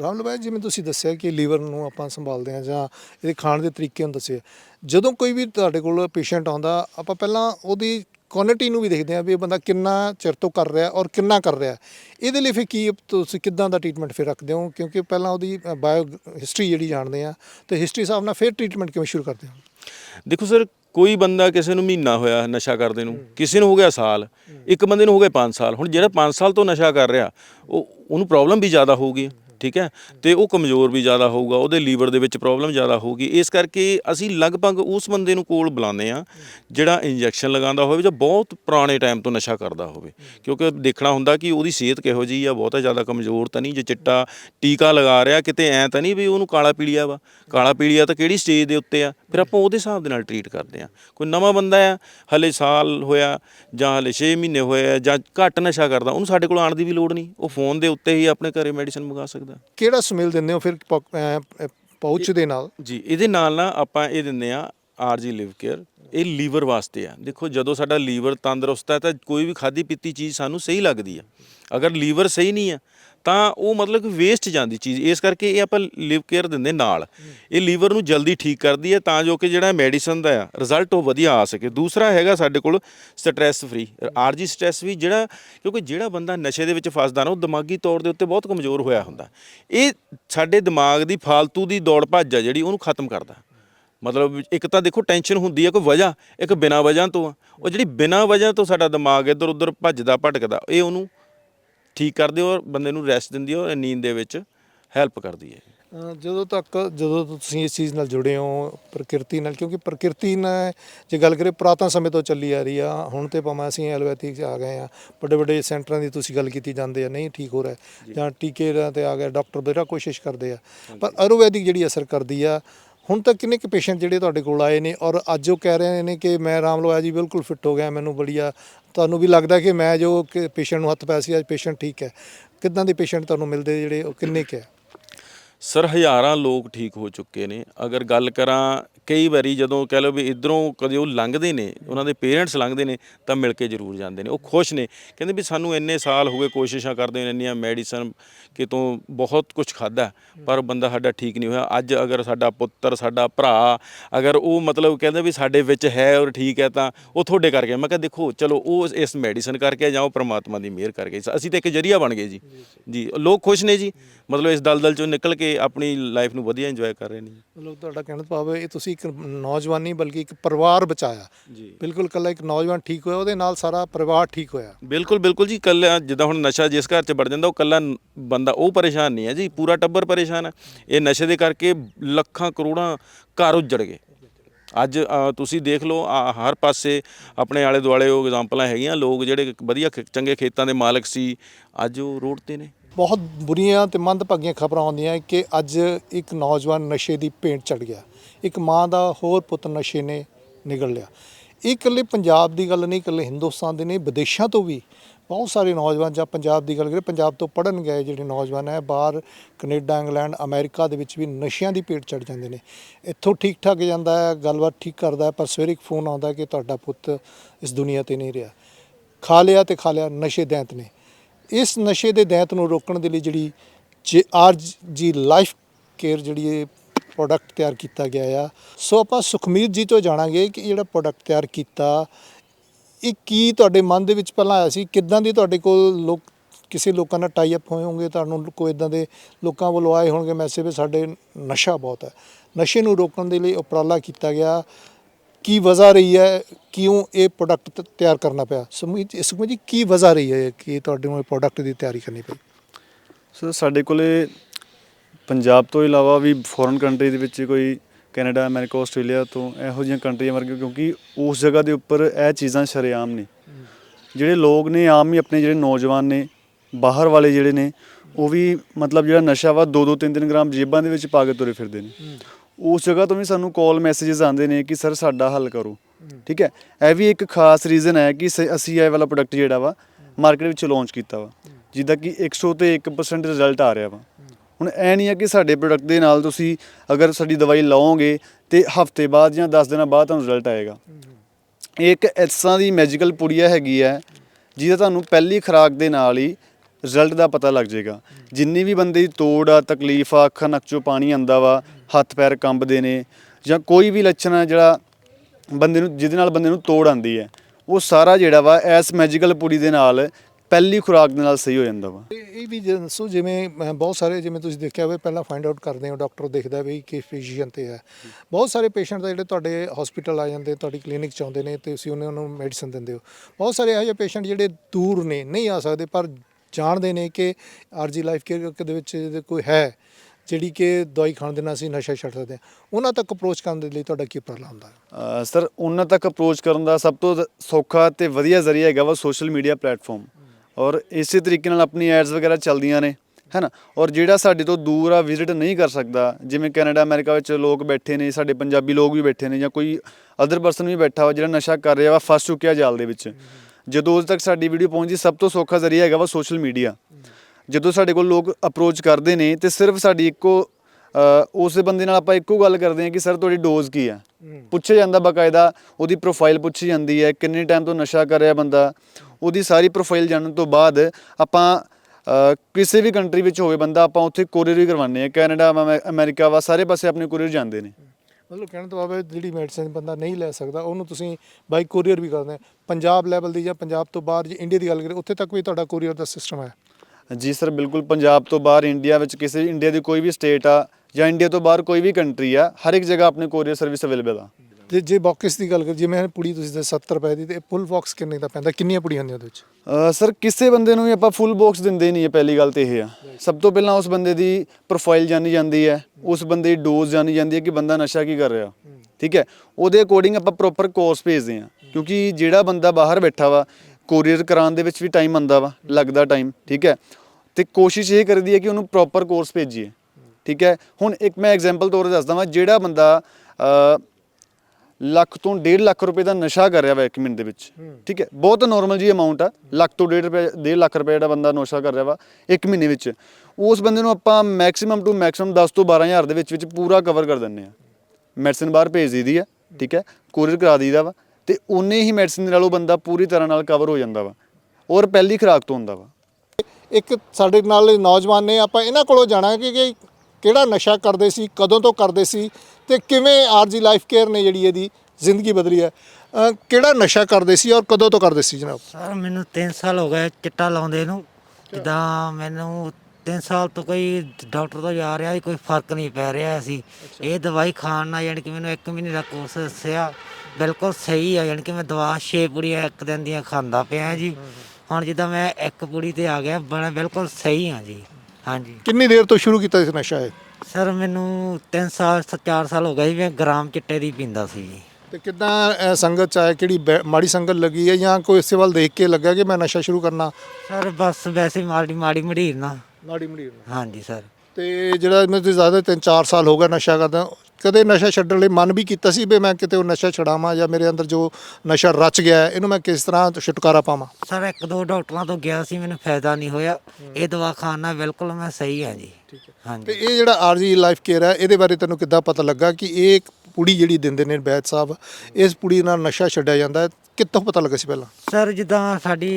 ਰਾਮਲ ਭਾਈ ਜਿਵੇਂ ਤੁਸੀਂ ਦੱਸਿਆ ਕਿ ਲੀਵਰ ਨੂੰ ਆਪਾਂ ਸੰਭਾਲਦੇ ਹਾਂ ਜਾਂ ਇਹਦੇ ਖਾਣ ਦੇ ਤਰੀਕੇ ਨੂੰ ਦੱਸੇ ਜਦੋਂ ਕੋਈ ਵੀ ਤੁਹਾਡੇ ਕੋਲ ਪੇਸ਼ੈਂਟ ਆਉਂਦਾ ਆਪਾਂ ਪਹਿਲਾਂ ਉਹਦੀ ਕੁਆਂਟੀਟੀ ਨੂੰ ਵੀ ਦੇਖਦੇ ਹਾਂ ਵੀ ਇਹ ਬੰਦਾ ਕਿੰਨਾ ਚਿਰ ਤੋਂ ਕਰ ਰਿਹਾ ਔਰ ਕਿੰਨਾ ਕਰ ਰਿਹਾ। ਇਹਦੇ ਲਈ ਫਿਰ ਕੀ ਤੁਸੀਂ ਕਿੱਦਾਂ ਦਾ ਟ੍ਰੀਟਮੈਂਟ ਫਿਰ ਰੱਖਦੇ ਹੋ? ਕਿਉਂਕਿ ਪਹਿਲਾਂ ਉਹਦੀ ਬਾਇਓ ਹਿਸਟਰੀ ਜਿਹੜੀ ਜਾਣਦੇ ਆ ਤੇ ਹਿਸਟਰੀ ਹਿਸਾਬ ਨਾਲ ਫਿਰ ਟ੍ਰੀਟਮੈਂਟ ਕਿਵੇਂ ਸ਼ੁਰੂ ਕਰਦੇ ਹੋ? ਦੇਖੋ ਸਰ, ਕੋਈ ਬੰਦਾ ਕਿਸੇ ਨੂੰ ਮਹੀਨਾ ਹੋਇਆ ਨਸ਼ਾ ਕਰਦੇ ਨੂੰ, ਕਿਸੇ ਨੂੰ ਹੋ ਗਿਆ ਸਾਲ, ਇੱਕ ਬੰਦੇ ਨੂੰ ਹੋ ਗਿਆ 5 ਸਾਲ। ਹੁਣ ਜਿਹੜਾ 5 ਸਾਲ ਤੋਂ ਨਸ਼ਾ ਕਰ ਰਿਹਾ, ਉਹ, ਉਹਨੂੰ ਪ੍ਰੋਬਲਮ ਵੀ ਜ਼ਿਆਦਾ ਹੋਊਗੀ। ਠੀਕ ਹੈ? ਤੇ ਉਹ ਕਮਜ਼ੋਰ ਵੀ ਜ਼ਿਆਦਾ ਹੋਊਗਾ, ਉਹਦੇ ਲੀਵਰ ਦੇ ਵਿੱਚ ਪ੍ਰੋਬਲਮ ਜ਼ਿਆਦਾ ਹੋਊਗੀ। ਇਸ ਕਰਕੇ ਅਸੀਂ ਲਗਭਗ ਉਸ ਬੰਦੇ ਨੂੰ ਕੋਲ ਬੁਲਾਉਂਦੇ ਆ ਜਿਹੜਾ ਇੰਜੈਕਸ਼ਨ ਲਗਾਉਂਦਾ ਹੋਵੇ ਜਾਂ ਬਹੁਤ ਪੁਰਾਣੇ ਟਾਈਮ ਤੋਂ ਨਸ਼ਾ ਕਰਦਾ ਹੋਵੇ। ਕਿਉਂਕਿ ਦੇਖਣਾ ਹੁੰਦਾ ਕਿ ਉਹਦੀ ਸਿਹਤ ਕਿਹੋ ਜਿਹੀ ਆ, ਬਹੁਤਾ ਜ਼ਿਆਦਾ ਕਮਜ਼ੋਰ ਤਾਂ ਨਹੀਂ, ਜੇ ਚਿੱਟਾ ਟੀਕਾ ਲਗਾ ਰਿਹਾ, ਕਿਤੇ ਐ ਤਾਂ ਨਹੀਂ ਵੀ ਉਹਨੂੰ ਕਾਲਾ ਪੀਲੀਆ ਵਾ? ਕਾਲਾ ਪੀਲੀਆ ਤਾਂ ਕਿਹੜੀ ਸਟੇਜ ਦੇ ਉੱਤੇ ਆ? ਫਿਰ ਆਪਾਂ ਉਹਦੇ ਹਿਸਾਬ ਦੇ ਨਾਲ ਟਰੀਟ ਕਰਦੇ ਆ ਕੋਈ ਨਵਾਂ ਬੰਦਾ ਆ, ਹਲੇ ਸਾਲ ਹੋਇਆ ਜਾਂ ਹਲੇ 6 ਮਹੀਨੇ ਹੋਏ ਆ ਜਾਂ ਘੱਟ ਨਸ਼ਾ ਕਰਦਾ, ਉਹਨੂੰ ਸਾਡੇ ਕੋਲ ਆਉਣ ਦੀ ਵੀ ਲੋੜ ਨਹੀਂ। ਉਹ ਫੋਨ ਦੇ ਉੱਤੇ ਹੀ ਆਪਣੇ ਘਰੇ ਮੈਡੀਸਨ ਮੰਗਾ ਸਕਦਾ। ਕਿਹੜਾ ਸਮੇਲ ਦਿੰਦੇ ਹੋ ਫਿਰ ਪਾਊਚ ਦੇ ਨਾਲ? ਜੀ ਇਹਦੇ ਨਾਲ ਨਾ ਆਪਾਂ ਇਹ ਦਿੰਦੇ ਆ ਆਰਜੀ ਲਿਵ ਕੇਅਰ ਇਹ ਲੀਵਰ ਵਾਸਤੇ ਆ। ਦੇਖੋ ਜਦੋਂ ਸਾਡਾ ਲੀਵਰ ਤੰਦਰੁਸਤ ਹੈ ਤਾਂ ਕੋਈ ਵੀ ਖਾਦੀ ਪੀਤੀ ਚੀਜ਼ ਸਾਨੂੰ ਸਹੀ ਲੱਗਦੀ ਆ। ਅਗਰ ਲੀਵਰ ਸਹੀ ਨਹੀਂ ਆ ਤਾਂ ਉਹ ਮਤਲਬ ਕਿ ਵੇਸਟ ਜਾਂਦੀ ਚੀਜ਼, ਇਸ ਕਰਕੇ ਇਹ ਆਪਾਂ ਲਿਵ ਕੇਅਰ ਦਿੰਦੇ ਨਾਲ। ਇਹ ਲੀਵਰ ਨੂੰ ਜਲਦੀ ਠੀਕ ਕਰਦੀ ਹੈ ਤਾਂ ਜੋ ਕਿ ਜਿਹੜਾ ਮੈਡੀਸਨ ਦਾ ਆ ਰਿਜ਼ਲਟ ਉਹ ਵਧੀਆ ਆ ਸਕੇ। ਦੂਸਰਾ ਹੈਗਾ ਸਾਡੇ ਕੋਲ ਸਟ੍ਰੈਸ ਫ੍ਰੀ ਆਰਜੀ ਸਟ੍ਰੈਸ ਵੀ ਜਿਹੜਾ, ਕਿਉਂਕਿ ਜਿਹੜਾ ਬੰਦਾ ਨਸ਼ੇ ਦੇ ਵਿੱਚ ਫਸਦਾ ਨਾ, ਉਹ ਦਿਮਾਗੀ ਤੌਰ ਦੇ ਉੱਤੇ ਬਹੁਤ ਕਮਜ਼ੋਰ ਹੋਇਆ ਹੁੰਦਾ। ਇਹ ਸਾਡੇ ਦਿਮਾਗ ਦੀ ਫਾਲਤੂ ਦੀ ਦੌੜ ਭੱਜ ਆ ਜਿਹੜੀ ਉਹਨੂੰ ਖਤਮ ਕਰਦਾ। ਮਤਲਬ ਇੱਕ ਤਾਂ ਦੇਖੋ ਟੈਨਸ਼ਨ ਹੁੰਦੀ ਹੈ ਕੋਈ ਵਜ੍ਹਾ, ਇੱਕ ਬਿਨਾਂ ਵਜ੍ਹਾ ਤੋਂ ਆ। ਉਹ ਜਿਹੜੀ ਬਿਨਾਂ ਵਜ੍ਹਾ ਤੋਂ ਸਾਡਾ ਦਿਮਾਗ ਇੱਧਰ ਉੱਧਰ ਭੱਜਦਾ, ਭਟਕਦਾ, ਇਹ ਉਹਨੂੰ ਠੀਕ ਕਰਦੀ ਔਰ ਬੰਦੇ ਨੂੰ ਰੈਸਟ ਦਿੰਦੀ ਔਰ ਨੀਂਦ ਦੇ ਵਿੱਚ ਹੈਲਪ ਕਰਦੀ ਹੈ। ਜਦੋਂ ਤੱਕ ਜਦੋਂ ਤੁਸੀਂ ਇਸ ਚੀਜ਼ ਨਾਲ ਜੁੜੇ ਹੋ ਪ੍ਰਕਿਰਤੀ ਨਾਲ ਕਿਉਂਕਿ ਪ੍ਰਕਿਰਤੀ ਨਾਲ ਜੇ ਗੱਲ ਕਰੀਏ ਪੁਰਾਤਨ ਸਮੇਂ ਤੋਂ ਚੱਲੀ ਆ ਰਹੀ ਆ ਹੁਣ ਤੇ ਭਾਵੇਂ ਅਸੀਂ ਐਲੋਪੈਥਿਕ 'ਚ ਆ ਗਏ ਆ ਵੱਡੇ ਵੱਡੇ ਸੈਂਟਰਾਂ ਦੀ ਤੁਸੀਂ ਗੱਲ ਕੀਤੀ ਜਾਂਦੇ ਆ ਨਹੀਂ ਠੀਕ ਹੋ ਰਿਹਾ ਜਾਂ। ਟੀਕੇ ਤੇ ਆ ਗਿਆ ਡਾਕਟਰ ਬਥੇਰਾ ਕੋਸ਼ਿਸ਼ ਕਰਦੇ ਆ ਪਰ ਆਯੁਰਵੈਦਿਕ ਜਿਹੜੀ ਅਸਰ ਕਰਦੀ ਆ ਹੁਣ ਤੱਕ ਕਿੰਨੇ ਕੁ ਪੇਸ਼ੈਂਟ ਜਿਹੜੇ ਤੁਹਾਡੇ ਕੋਲ ਆਏ ਨੇ? ਔਰ ਅੱਜ ਉਹ ਕਹਿ ਰਹੇ ਨੇ ਕਿ ਮੈਂ ਆਰਾਮ ਲਵਾਇਆ ਜੀ, ਬਿਲਕੁਲ ਫਿੱਟ ਹੋ ਗਿਆ, ਮੈਨੂੰ ਬੜੀਆ ਤੁਹਾਨੂੰ ਵੀ ਲੱਗਦਾ ਕਿ ਮੈਂ ਜੋ ਕਿ ਪੇਸ਼ੈਂਟ ਨੂੰ ਹੱਥ ਪਾਇਆ ਸੀ, ਅੱਜ ਪੇਸ਼ੈਂਟ ਠੀਕ ਹੈ। ਕਿੱਦਾਂ ਦੇ ਪੇਸ਼ੈਂਟ ਤੁਹਾਨੂੰ ਮਿਲਦੇ ਜਿਹੜੇ ਉਹ ਕਿੰਨੇ ਕੁ ਹੈ? ਸਰ, ਹਜ਼ਾਰਾਂ ਲੋਕ ਠੀਕ ਹੋ ਚੁੱਕੇ ਨੇ। ਅਗਰ ਗੱਲ ਕਰਾਂ ਕਈ ਵਾਰੀ ਜਦੋਂ ਕਹਿ ਲਓ ਵੀ ਇਧਰੋਂ ਕਦੇ ਉਹ ਲੰਘਦੇ ਨੇ, ਉਹਨਾਂ ਦੇ ਪੇਰੈਂਟਸ ਲੰਘਦੇ ਨੇ, ਤਾਂ ਮਿਲ ਕੇ ਜ਼ਰੂਰ ਜਾਂਦੇ ਨੇ। ਉਹ ਖੁਸ਼ ਨੇ, ਕਹਿੰਦੇ ਵੀ ਸਾਨੂੰ ਇੰਨੇ ਸਾਲ ਹੋ ਗਏ ਕੋਸ਼ਿਸ਼ਾਂ ਕਰਦੇ ਨੇ ਇੰਨੀਆਂ ਮੈਡੀਸਨ ਕਿਤੋਂ ਬਹੁਤ ਕੁਝ ਖਾਦਾ ਪਰ ਬੰਦਾ ਸਾਡਾ ਠੀਕ ਨਹੀਂ ਹੋਇਆ। ਅੱਜ ਅਗਰ ਸਾਡਾ ਪੁੱਤਰ, ਸਾਡਾ ਭਰਾ ਅਗਰ ਉਹ ਮਤਲਬ ਕਹਿੰਦੇ ਵੀ ਸਾਡੇ ਵਿੱਚ ਹੈ ਔਰ ਠੀਕ ਹੈ, ਤਾਂ ਉਹ ਤੁਹਾਡੇ ਕਰਕੇ ਮੈਂ ਕਿਹਾ, ਦੇਖੋ, ਚਲੋ, ਉਹ ਇਸ ਮੈਡੀਸਨ ਕਰਕੇ ਜਾਂ ਉਹ ਪ੍ਰਮਾਤਮਾ ਦੀ ਮਿਹਰ ਕਰਕੇ। ਅਸੀਂ ਤਾਂ ਇੱਕ ਜਰੀਆ ਬਣ ਗਏ ਜੀ। ਜੀ, ਲੋਕ ਖੁਸ਼ ਨੇ ਜੀ। ਮਤਲਬ ਇਸ ਦਲਦਲ ਚੋਂ ਨਿਕਲ ਕੇ ਆਪਣੀ ਲਾਈਫ ਨੂੰ ਵਧੀਆ ਇੰਜੋਏ ਕਰ ਰਹੇ ਨੇ ਜੀ। ਮਤਲਬ ਤੁਹਾਡਾ ਕਹਿਣ ਦਾ ਭਾਵ ਹੈ, ਇਹ ਤੁਸੀਂ ਇੱਕ ਨੌਜਵਾਨੀ ਬਲਕਿ ਇੱਕ ਪਰਿਵਾਰ ਬਚਾਇਆ। ਜੀ। ਬਿਲਕੁਲ ਕੱਲਾ ਇੱਕ ਨੌਜਵਾਨ ਠੀਕ ਹੋਇਆ ਉਹਦੇ ਨਾਲ ਸਾਰਾ ਪਰਿਵਾਰ ਠੀਕ ਹੋਇਆ। ਬਿਲਕੁਲ ਬਿਲਕੁਲ ਜੀ ਕੱਲਾ ਜਿੱਦਾਂ ਹੁਣ ਨਸ਼ਾ ਜਿਸ ਘਰ 'ਚ ਵੜ ਜਾਂਦਾ ਉਹ ਕੱਲਾ ਬੰਦਾ ਉਹ ਪਰੇਸ਼ਾਨ ਨਹੀਂ ਹੈ ਜੀ ਪੂਰਾ ਟੱਬਰ ਪਰੇਸ਼ਾਨ ਹੈ। ਇਹ ਨਸ਼ੇ ਦੇ ਕਰਕੇ ਲੱਖਾਂ ਕਰੋੜਾਂ ਘਰ ਉੱਜੜ ਗਏ। ਅੱਜ ਤੁਸੀਂ ਦੇਖ ਲਓ ਹਰ ਪਾਸੇ ਆਪਣੇ ਆਲੇ ਦੁਆਲੇ ਉਹ ਐਗਜ਼ਾਮਪਲਾਂ ਹੈਗੀਆਂ ਲੋਕ ਜਿਹੜੇ ਵਧੀਆ ਚੰਗੇ ਖੇਤਾਂ ਦੇ ਮਾਲਕ ਸੀ ਅੱਜ ਉਹ ਰੋਡ ਤੇ ਨੇ। ਬਹੁਤ ਬੁਰੀਆਂ ਤੇ ਮੰਦਭਾਗੀਆਂ ਖਬਰਾਂ ਆਉਂਦੀਆਂ ਕਿ ਅੱਜ ਇੱਕ ਨੌਜਵਾਨ ਨਸ਼ੇ ਦੀ ਭੇਂਟ ਚੜ ਗਿਆ। ਇੱਕ ਮਾਂ ਦਾ ਹੋਰ ਪੁੱਤ ਨਸ਼ੇ ਨੇ ਨਿਗਲ ਲਿਆ। ਇਹ ਇਕੱਲੇ ਪੰਜਾਬ ਦੀ ਗੱਲ ਨਹੀਂ, ਇਕੱਲੇ ਹਿੰਦੁਸਤਾਨ ਦੀ ਨਹੀਂ, ਵਿਦੇਸ਼ਾਂ ਤੋਂ ਵੀ ਬਹੁਤ ਸਾਰੇ ਨੌਜਵਾਨ ਜਾਂ ਪੰਜਾਬ ਦੀ ਗੱਲ ਕਰੀਏ, ਪੰਜਾਬ ਤੋਂ ਪੜਨ ਗਏ ਜਿਹੜੇ ਨੌਜਵਾਨ ਹੈ, ਬਾਹਰ ਕੈਨੇਡਾ, ਇੰਗਲੈਂਡ, ਅਮਰੀਕਾ ਦੇ ਵਿੱਚ ਵੀ ਨਸ਼ਿਆਂ ਦੀ ਪੇਟ ਚੜ ਜਾਂਦੇ ਨੇ। ਇੱਥੋਂ ਠੀਕ ਠਾਕ ਜਾਂਦਾ ਹੈ, ਗੱਲਬਾਤ ਠੀਕ ਕਰਦਾ ਹੈ, ਪਰ ਸਵੇਰੇ ਇੱਕ ਫੋਨ ਆਉਂਦਾ ਕਿ ਤੁਹਾਡਾ ਪੁੱਤ ਇਸ ਦੁਨੀਆ ਤੇ ਨਹੀਂ ਰਿਹਾ। ਖਾ ਲਿਆ ਤੇ ਖਾ ਲਿਆ, ਨਸ਼ੇ ਦੈਂਤ ਨੇ। ਇਸ ਨਸ਼ੇ ਦੇ ਦੈਂਤ ਨੂੰ ਰੋਕਣ ਦੇ ਲਈ ਜਿਹੜੀ ਜੇ ਆਰ ਜੀ ਲਾਈਫ ਕੇਅਰ ਜਿਹੜੀ ਇਹ ਪ੍ਰੋਡਕਟ ਤਿਆਰ ਕੀਤਾ ਗਿਆ ਆ। ਸੋ ਆਪਾਂ ਸੁਖਮੀਤ ਜੀ ਤੋਂ ਜਾਣਾਂਗੇ ਕਿ ਜਿਹੜਾ ਪ੍ਰੋਡਕਟ ਤਿਆਰ ਕੀਤਾ, ਇਹ ਕੀ ਤੁਹਾਡੇ ਮਨ ਦੇ ਵਿੱਚ ਪਹਿਲਾਂ ਆਇਆ ਸੀ? ਕਿੱਦਾਂ ਦੀ ਤੁਹਾਡੇ ਕੋਲ ਲੋਕ, ਕਿਸੇ ਲੋਕਾਂ ਨਾਲ ਟਾਈ ਅਪ ਹੋਏ ਹੋਣਗੇ? ਤੁਹਾਨੂੰ ਕੋਈ ਇਦਾਂ ਦੇ ਲੋਕਾਂ ਵੱਲੋਂ ਆਏ ਹੋਣਗੇ ਮੈਸੇਜ ਵੀ ਸਾਡੇ ਨਸ਼ਾ ਬਹੁਤ ਹੈ। ਨਸ਼ੇ ਨੂੰ ਰੋਕਣ ਦੇ ਲਈ ਉਪਰਾਲਾ ਕੀਤਾ ਗਿਆ। ਕੀ ਵਜ੍ਹਾ ਰਹੀ ਹੈ? ਕਿਉਂ ਇਹ ਪ੍ਰੋਡਕਟ ਤਿਆਰ ਕਰਨਾ ਪਿਆ? ਸੁਮੀਤ ਜੀ, ਸੁਖਮੀਤ ਜੀ, ਕੀ ਵਜ੍ਹਾ ਰਹੀ ਹੈ ਕਿ ਤੁਹਾਡੇ ਨੂੰ ਇਹ ਪ੍ਰੋਡਕਟ ਦੀ ਤਿਆਰੀ ਕਰਨੀ ਪਈ? ਸਰ ਸਾਡੇ ਕੋਲੇ ਪੰਜਾਬ ਤੋਂ ਇਲਾਵਾ ਵੀ ਫੋਰਨ ਕੰਟਰੀ ਦੇ ਵਿੱਚ ਕੋਈ ਕੈਨੇਡਾ, ਅਮਰੀਕਾ, ਆਸਟ੍ਰੇਲੀਆ ਤੋਂ ਇਹੋ ਜਿਹੀਆਂ ਕੰਟਰੀਆਂ ਵਰਗੇ, ਕਿਉਂਕਿ ਉਸ ਜਗ੍ਹਾ ਦੇ ਉੱਪਰ ਇਹ ਚੀਜ਼ਾਂ ਸ਼ਰੇਆਮ ਨੇ। ਜਿਹੜੇ ਲੋਕ ਨੇ, ਆਮ ਹੀ ਆਪਣੇ ਜਿਹੜੇ ਨੌਜਵਾਨ ਨੇ, ਬਾਹਰ ਵਾਲੇ ਜਿਹੜੇ ਨੇ, ਉਹ ਵੀ ਮਤਲਬ ਜਿਹੜਾ ਨਸ਼ਾ ਵਾ 2-2 3-3 ਗ੍ਰਾਮ ਜੇਬਾਂ ਦੇ ਵਿੱਚ ਪਾ ਕੇ ਤੁਰੇ ਫਿਰਦੇ ਨੇ। ਉਸ ਜਗ੍ਹਾ ਤੋਂ ਵੀ ਸਾਨੂੰ ਕਾਲ ਮੈਸੇजेस ਆਉਂਦੇ ਨੇ ਕਿ ਸਰ ਸਾਡਾ ਹੱਲ ਕਰੋ। ਠੀਕ ਹੈ? ਇਹ ਵੀ ਇੱਕ ਖਾਸ ਰੀਜ਼ਨ ਹੈ ਕਿ ਸ- ਅਸੀਂ ਇਹ ਵਾਲਾ ਪ੍ਰੋਡਕਟ ਜਿਹੜਾ ਵਾ ਮਾਰਕੀਟ ਵਿੱਚ ਲਾਂਚ ਕੀਤਾ ਵਾ, ਜਿੱਦਾਂ ਕਿ 100 ਤੇ 1% ਰਿਜ਼ਲਟ ਆ ਰਿਹਾ ਵਾ। ਹੁਣ ਇਹ ਨਹੀਂ ਹੈ ਕਿ ਸਾਡੇ ਪ੍ਰੋਡਕਟ ਦੇ ਨਾਲ ਤੁਸੀਂ ਅਗਰ ਸਾਡੀ ਦਵਾਈ ਲਾਓਗੇ ਤੇ ਹਫ਼ਤੇ ਬਾਅਦ ਜਾਂ 10 ਦਿਨਾਂ ਬਾਅਦ ਤੁਹਾਨੂੰ ਰਿਜ਼ਲਟ ਆਏਗਾ। ਇਹ ਇੱਕ ਇਸ ਤਰ੍ਹਾਂ ਦੀ ਮੈਜੀਕਲ ਪੁੜੀਆ ਹੈਗੀ ਹੈ, ਜਿਹਦਾ ਤੁਹਾਨੂੰ ਪਹਿਲੀ ਖੁਰਾਕ ਦੇ ਨਾਲ ਹੀ ਰਿਜ਼ਲਟ ਦਾ ਪਤਾ ਲੱਗ ਜਾਏਗਾ। ਜਿੰਨੀ ਵੀ ਬੰਦੇ ਦੀ ਤੋੜ ਆ, ਤਕਲੀਫ ਆ, ਅੱਖਾਂ ਨੱਕ ਚੋਂ ਪਾਣੀ ਆਂਦਾ ਵਾ, ਹੱਥ ਪੈਰ ਕੰਬਦੇ ਨੇ ਜਾਂ ਕੋਈ ਵੀ ਲੱਛਣ ਆ ਜਿਹੜਾ ਬੰਦੇ ਨੂੰ, ਜਿਹਦੇ ਨਾਲ ਬੰਦੇ ਨੂੰ ਤੋੜ ਆਂਦੀ ਹੈ, ਉਹ ਸਾਰਾ ਜਿਹੜਾ ਵਾ ਇਸ ਮੈਜੀਕਲ ਪੁੜੀ ਦੇ ਨਾਲ ਪਹਿਲੀ ਖੁਰਾਕ ਦੇ ਨਾਲ ਸਹੀ ਹੋ ਜਾਂਦਾ ਵਾ। ਇਹ ਵੀ ਜੇ ਦੱਸੋ ਜਿਵੇਂ ਬਹੁਤ ਸਾਰੇ ਜਿਵੇਂ ਤੁਸੀਂ ਦੇਖਿਆ ਹੋਵੇ ਪਹਿਲਾਂ ਫਾਈਂਡ ਆਊਟ ਕਰਦੇ ਹੋ ਡਾਕਟਰ ਦੇਖਦਾ ਵੀ ਕਿ ਫਿਜ਼ੀਸ਼ੀਅਨ ਤੇ ਹੈ। ਬਹੁਤ ਸਾਰੇ ਪੇਸ਼ੈਂਟ ਦਾ ਜਿਹੜੇ ਤੁਹਾਡੇ ਹਸਪੀਟਲ ਆ ਜਾਂਦੇ ਤੁਹਾਡੀ ਕਲੀਨਿਕ ਚ ਆਉਂਦੇ ਨੇ ਤੇ ਤੁਸੀਂ ਉਹਨਾਂ ਨੂੰ ਮੈਡੀਸਨ ਦਿੰਦੇ ਹੋ। ਬਹੁਤ ਸਾਰੇ ਇਹੋ ਜਿਹੇ ਪੇਸ਼ੈਂਟ ਜਿਹੜੇ ਦੂਰ ਨੇ ਨਹੀਂ ਆ ਸਕਦੇ ਪਰ ਜਾਣਦੇ ਨੇ ਕਿ ਆਰਜੀ ਲਾਈਫ ਕੇਅਰ ਦੇ ਵਿੱਚ ਇਹਦੇ ਕੋਈ ਹੈ ਜਿਹੜੀ ਕਿ ਦਵਾਈ ਖਾਣ ਦੇ ਨਾਲ ਅਸੀਂ ਨਸ਼ਾ ਛੱਡ ਸਕਦੇ ਹਾਂ। ਉਹਨਾਂ ਤੱਕ ਅਪਰੋਚ ਕਰਨ ਦੇ ਲਈ ਤੁਹਾਡਾ ਕੀ ਉਪਰਾਲਾ ਹੁੰਦਾ ਸਰ ਉਹਨਾਂ ਤੱਕ ਅਪਰੋਚ ਕਰਨ ਦਾ ਸਭ ਤੋਂ ਜ਼- ਸੌਖਾ ਤੇ ਵਧੀਆ ਜ਼ਰੀਆ ਹੈਗਾ ਵਾ ਸੋਸ਼ਲ ਮੀਡੀਆ ਪਲੇਟਫਾਰਮ ਔਰ ਇਸੇ ਤਰੀਕੇ ਨਾਲ ਆਪਣੀ ਐਡਸ ਵਗੈਰਾ ਚੱਲਦੀਆਂ ਨੇ ਹੈਨਾ ਔਰ ਜਿਹੜਾ ਸਾਡੇ ਤੋਂ ਦੂਰ ਆ ਵਿਜ਼ਿਟ ਨਹੀਂ ਕਰ ਸਕਦਾ ਜਿਵੇਂ ਕੈਨੇਡਾ ਅਮਰੀਕਾ ਵਿੱਚ ਲੋਕ ਬੈਠੇ ਨੇ ਸਾਡੇ ਪੰਜਾਬੀ ਲੋਕ ਵੀ ਬੈਠੇ ਨੇ ਜਾਂ ਕੋਈ ਅਦਰ ਪਰਸਨ ਵੀ ਬੈਠਾ ਵਾ ਜਿਹੜਾ ਨਸ਼ਾ ਕਰ ਰਿਹਾ ਵਾ ਫਸ ਚੁੱਕਿਆ ਜਾਲ ਦੇ ਵਿੱਚ। ਜਦੋਂ ਉਦੋਂ ਤੱਕ ਸਾਡੀ ਵੀਡੀਓ ਪਹੁੰਚਦੀ ਸਭ ਤੋਂ ਸੌਖਾ ਜ਼ਰੀਆ ਹੈਗਾ ਵਾ ਸੋਸ਼ਲ ਮੀਡੀਆ ਜਦੋਂ ਸਾਡੇ ਕੋਲ ਲੋਕ ਅਪਰੋਚ ਕਰਦੇ ਨੇ ਤੇ ਸਿਰਫ ਸਾਡੀ ਇੱਕੋ ਉਸ ਬੰਦੇ ਨਾਲ ਆਪਾਂ ਇੱਕੋ ਗੱਲ ਕਰਦੇ ਹਾਂ ਕਿ ਸਰ ਤੁਹਾਡੀ ਡੋਜ਼ ਕੀ ਆ? ਪੁੱਛਿਆ ਜਾਂਦਾ ਬਕਾਇਦਾ ਉਹਦੀ ਪ੍ਰੋਫਾਈਲ ਪੁੱਛੀ ਜਾਂਦੀ ਹੈ ਕਿੰਨੇ ਟਾਈਮ ਤੋਂ ਨਸ਼ਾ ਕਰ ਰਿਹਾ ਬੰਦਾ ਉਹਦੀ ਸਾਰੀ ਪ੍ਰੋਫਾਈਲ ਜਾਣਨ ਤੋਂ ਬਾਅਦ ਆਪਾਂ ਕਿਸੇ ਵੀ ਕੰਟਰੀ ਵਿੱਚ ਹੋਵੇ ਬੰਦਾ ਆਪਾਂ ਉੱਥੇ ਕੋਰੀਅਰ ਵੀ ਕਰਵਾਉਂਦੇ ਆ ਕੈਨੇਡਾ ਅਮੈ- ਅਮਰੀਕਾ ਵਾ ਸਾਰੇ ਪਾਸੇ ਆਪਣੇ ਕੋਰੀਅਰ ਜਾਂਦੇ ਨੇ। ਮਤਲਬ ਕਹਿਣ ਤੋਂ ਹੈ ਜਿਹੜੀ ਮੈਡੀਸਨ ਬੰਦਾ ਨਹੀਂ ਲੈ ਸਕਦਾ ਉਹਨੂੰ ਤੁਸੀਂ ਬਾਈ ਕੋਰੀਅਰ ਵੀ ਕਰਦੇ ਪੰਜਾਬ ਲੈਵਲ ਦੀ ਜਾਂ ਪੰਜਾਬ ਤੋਂ ਬਾਹਰ ਜੇ ਇੰਡੀਆ ਦੀ ਗੱਲ ਕਰੀਏ ਉੱਥੇ ਤੱਕ ਵੀ ਤੁਹਾਡਾ ਕੋਰੀਅਰ ਦਾ ਸਿਸਟਮ ਹੈ। ਜੀ ਸਰ ਬਿਲਕੁਲ ਪੰਜਾਬ ਤੋਂ ਬਾਹਰ ਇੰਡੀਆ ਵਿੱਚ ਕਿਸੇ ਇੰਡੀਆ ਦੀ ਕੋਈ ਵੀ ਸਟੇਟ ਆ ਜਾਂ ਇੰਡੀਆ ਤੋਂ ਬਾਹਰ ਕੋਈ ਵੀ ਕੰਟਰੀ ਆ ਹਰ ਇੱਕ ਜਗ੍ਹਾ ਆਪਣੇ ਕੋਰੀਅਰ ਸਰਵਿਸ ਅਵੇਲੇਬਲ ਆ। ਜੇ ਜੇ ਬਾਕਸ ਦੀ ਗੱਲ ਕਰੀਏ ਜਿਵੇਂ ਪੁੜੀ ਤੁਸੀਂ ਦੱਸਿਆ 70 ਰੁਪਏ ਦੀ ਤੇ ਫੁੱਲ ਬਾਕਸ ਕਿੰਨੇ ਦਾ ਪੈਂਦਾ? ਕਿੰਨੀਆਂ ਪੁੜੀਆਂ ਹੁੰਦੀਆਂ ਉਹਦੇ ਵਿੱਚ? ਸਰ ਕਿਸੇ ਬੰਦੇ ਨੂੰ ਵੀ ਆਪਾਂ ਫੁੱਲ ਬਾਕਸ ਦਿੰਦੇ ਨਹੀਂ ਹੈ ਪਹਿਲੀ ਗੱਲ ਤੇ ਇਹ ਆ। ਸਭ ਤੋਂ ਪਹਿਲਾਂ ਉਸ ਬੰਦੇ ਦੀ ਪ੍ਰੋਫਾਈਲ ਜਾਣੀ ਜਾਂਦੀ ਹੈ ਉਸ ਬੰਦੇ ਦੀ ਡੋਜ਼ ਜਾਣੀ ਜਾਂਦੀ ਹੈ ਕਿ ਬੰਦਾ ਨਸ਼ਾ ਕੀ ਕਰ ਰਿਹਾ। ਠੀਕ ਹੈ? ਉਹਦੇ ਅਕੋਰਡਿੰਗ ਆਪਾਂ ਪ੍ਰੋਪਰ ਕੋਰਸ ਭੇਜਦੇ ਹਾਂ ਕਿਉਂਕਿ ਜਿਹੜਾ ਬੰਦਾ ਬਾਹਰ ਬੈਠਾ ਵਾ ਕੋਰੀਅਰ ਕਰਾਉਣ ਦੇ ਵਿੱਚ ਵੀ ਟਾਈਮ ਆਂਦਾ ਵਾ ਲੱਗਦਾ ਟਾਈਮ ਠੀਕ ਹੈ? ਤੇ ਕੋਸ਼ਿਸ਼ ਇਹ ਕਰਦੀ ਹੈ ਕਿ ਉਹਨੂੰ ਪ੍ਰੋਪਰ ਕੋਰਸ ਭੇਜੀਏ ਠੀਕ ਹੈ? ਹੁਣ ਇੱਕ ਮੈਂ ਐਗਜ਼ਾਮਪਲ ਤੌਰ ਤੇ ਦੱਸਦਾ ਵਾਂ ਜਿਹੜਾ ਬੰਦਾ ਲੱਖ ਤੋਂ 1.5 ਲੱਖ ਰੁਪਏ ਦਾ ਨਸ਼ਾ ਕਰ ਰਿਹਾ ਵਾ ਇੱਕ ਮਿੰਟ ਦੇ ਵਿੱਚ। ਠੀਕ ਹੈ? ਬਹੁਤ ਨਾਰਮਲ ਜੀ ਅਮਾਉਂਟ ਆ। ਲੱਖ ਤੋਂ 1.5 ਰੁਪਏ 1.5 ਲੱਖ ਰੁਪਏ ਜਿਹੜਾ ਬੰਦਾ ਨਸ਼ਾ ਕਰ ਰਿਹਾ ਵਾ ਇੱਕ ਮਹੀਨੇ ਵਿੱਚ। ਉਸ ਬੰਦੇ ਨੂੰ ਆਪਾਂ ਮੈਕਸਿਮਮ ਟੂ ਮੈਕਸਿਮਮ 10 ਤੋਂ 12000 ਦੇ ਵਿੱਚ ਵਿੱਚ ਪੂਰਾ ਕਵਰ ਕਰ ਦਿੰਨੇ ਆ ਮੈਡੀਸਿਨ ਬਾਹਰ ਭੇਜ ਦਈਦੀ ਆ ਠੀਕ ਹੈ? ਕੋਰੀਅਰ ਕਰਾ ਦਈਦਾ ਵਾ। ਤੇ ਉਨੇ ਹੀ ਮੈਡੀਸਿਨ ਦੇ ਨਾਲ ਉਹ ਬੰਦਾ ਪੂਰੀ ਤਰ੍ਹਾਂ ਨਾਲ ਕਵਰ ਹੋ ਜਾਂਦਾ ਵਾ। ਔਰ ਪਹਿਲੀ ਖੁਰਾਕ ਤੋਂ ਹੁੰਦਾ ਵਾ। ਇੱਕ ਸਾਡੇ ਨਾਲ ਨੌਜਵਾਨ ਨੇ ਆਪਾਂ ਇਹਨਾਂ ਕੋਲੋਂ ਜਾਣਾਂਗੇ ਕਿ ਕਿਹੜਾ ਨਸ਼ਾ ਕਰਦੇ ਸੀ ਕਦੋਂ ਤੋਂ ਕਰਦੇ ਸੀ ਤੇ ਕਿਵੇਂ ਆਰਜੀ ਲਾਈਫ ਕੇਅਰ ਨੇ ਜਿਹੜੀ ਇਹਦੀ ਜ਼ਿੰਦਗੀ ਬਦਲੀ ਹੈ। ਅਹ ਕਿਹੜਾ ਨਸ਼ਾ ਕਰਦੇ ਸੀ ਔਰ ਕਦੋਂ ਤੋਂ ਕਰਦੇ ਸੀ ਜਨਾਬ? ਸਰ ਮੈਨੂੰ 3 ਸਾਲ ਹੋ ਗਏ ਚਿੱਟਾ ਲਾਉਂਦੇ ਨੂੰ। ਜਿੱਦਾਂ ਮੈਨੂੰ 3 ਸਾਲ ਤੋਂ ਕੋਈ ਡਾਕਟਰ ਤੋਂ ਜਾ ਰਿਹਾ ਸੀ ਕੋਈ ਫ਼ਰਕ ਨਹੀਂ ਪੈ ਰਿਹਾ ਸੀ। ਇਹ ਦਵਾਈ ਖਾਣ ਨਾਲ ਯਾਨੀ ਕਿ ਮੈਨੂੰ 1 ਮਹੀਨੇ ਦਾ ਕੋਰਸ ਦੱਸਿਆ ਬਿਲਕੁਲ ਸਹੀ ਆ ਯਾਨੀ ਕਿ ਮੈਂ ਦਵਾ 6 ਪੁੜੀਆਂ ਇੱਕ ਦਿਨ ਦੀਆਂ ਖਾਂਦਾ ਪਿਆ ਜੀ। ਹੁਣ ਜਿੱਦਾਂ ਮੈਂ ਇੱਕ ਪੁੜੀ ਤੇ ਆ ਗਿਆ ਬਣਾ ਬਿਲਕੁਲ ਸਹੀ ਆ ਜੀ। ਹਾਂਜੀ। ਕਿੰਨੀ ਦੇਰ ਤੋਂ ਸ਼ੁਰੂ ਕੀਤਾ ਸੀ ਨਸ਼ਾ ਇਹ? ਸਰ ਮੈਨੂੰ 3 ਸਾਲ 4 ਸਾਲ ਹੋ ਗਏ ਜੀ ਮੈਂ ਗ੍ਰਾਮ ਚਿੱਟੇ ਦੀ ਪੀਂਦਾ ਸੀ ਜੀ। ਤੇ ਕਿੱਦਾਂ ਸੰਗਤ ਚ ਆਇਆ? ਕਿਹੜੀ ਬੈ- ਮਾੜੀ ਸੰਗਤ ਲੱਗੀ ਹੈ ਜਾਂ ਕੋਈ ਇਸੇ ਵੱਲ ਦੇਖ ਕੇ ਲੱਗਾ ਕਿ ਮੈਂ ਨਸ਼ਾ ਸ਼ੁਰੂ ਕਰਨਾ? ਸਰ ਬਸ ਵੈਸੇ ਮਾੜੀ ਮਾੜੀ ਮੜੀਰ ਨਾ ਮਾੜੀ ਮੜੀ ਹਾਂਜੀ ਸਰ। ਤੇ ਜਿਹੜਾ ਮੈਂ ਤੇ ਜ਼ਿਆਦਾ 3-4 ਸਾਲ ਹੋ ਗਿਆ ਨਸ਼ਾ ਕਰਦਾ ਕਦੇ ਨਸ਼ਾ ਛੱਡਣ ਲਈ ਮਨ ਵੀ ਕੀਤਾ ਸੀ ਵੀ ਮੈਂ ਕਿਤੇ ਉਹ ਨਸ਼ਾ ਛਡਾਵਾਂ ਜਾਂ ਮੇਰੇ ਅੰਦਰ ਜੋ ਨਸ਼ਾ ਰਚ ਗਿਆ ਹੈ, ਇਹਨੂੰ ਮੈਂ ਕਿਸ ਤਰ੍ਹਾਂ ਛੁਟਕਾਰਾ ਪਾਵਾਂ? ਸਰ ਇੱਕ ਦੋ ਡਾਕਟਰਾਂ ਤੋਂ ਗਿਆ ਸੀ ਮੈਨੂੰ ਫਾਇਦਾ ਨਹੀਂ ਹੋਇਆ। ਇਹ ਦਵਾ ਖਾਣ ਨਾਲ ਬਿਲਕੁਲ ਮੈਂ ਸਹੀ ਹਾਂ ਜੀ। ਠੀਕ ਹੈ। ਹਾਂਜੀ। ਤੇ ਇਹ ਜਿਹੜਾ ਆਰਜੀ ਲਾਈਫ ਕੇਅਰ ਹੈ ਇਹਦੇ ਬਾਰੇ ਤੈਨੂੰ ਕਿੱਦਾਂ ਪਤਾ ਲੱਗਾ ਕਿ ਇਹ ਇੱਕ ਪੁੜੀ ਜਿਹੜੀ ਦਿੰਦੇ ਨੇ ਬੈਦ ਸਾਹਿਬ, ਇਸ ਪੁੜੀ ਨਾਲ ਨਸ਼ਾ ਛੱਡਿਆ ਜਾਂਦਾ ਹੈ ਕਿੱਥੋਂ ਪਤਾ ਲੱਗਾ ਸੀ ਪਹਿਲਾਂ? ਸਰ, ਜਿੱਦਾਂ ਸਾਡੀ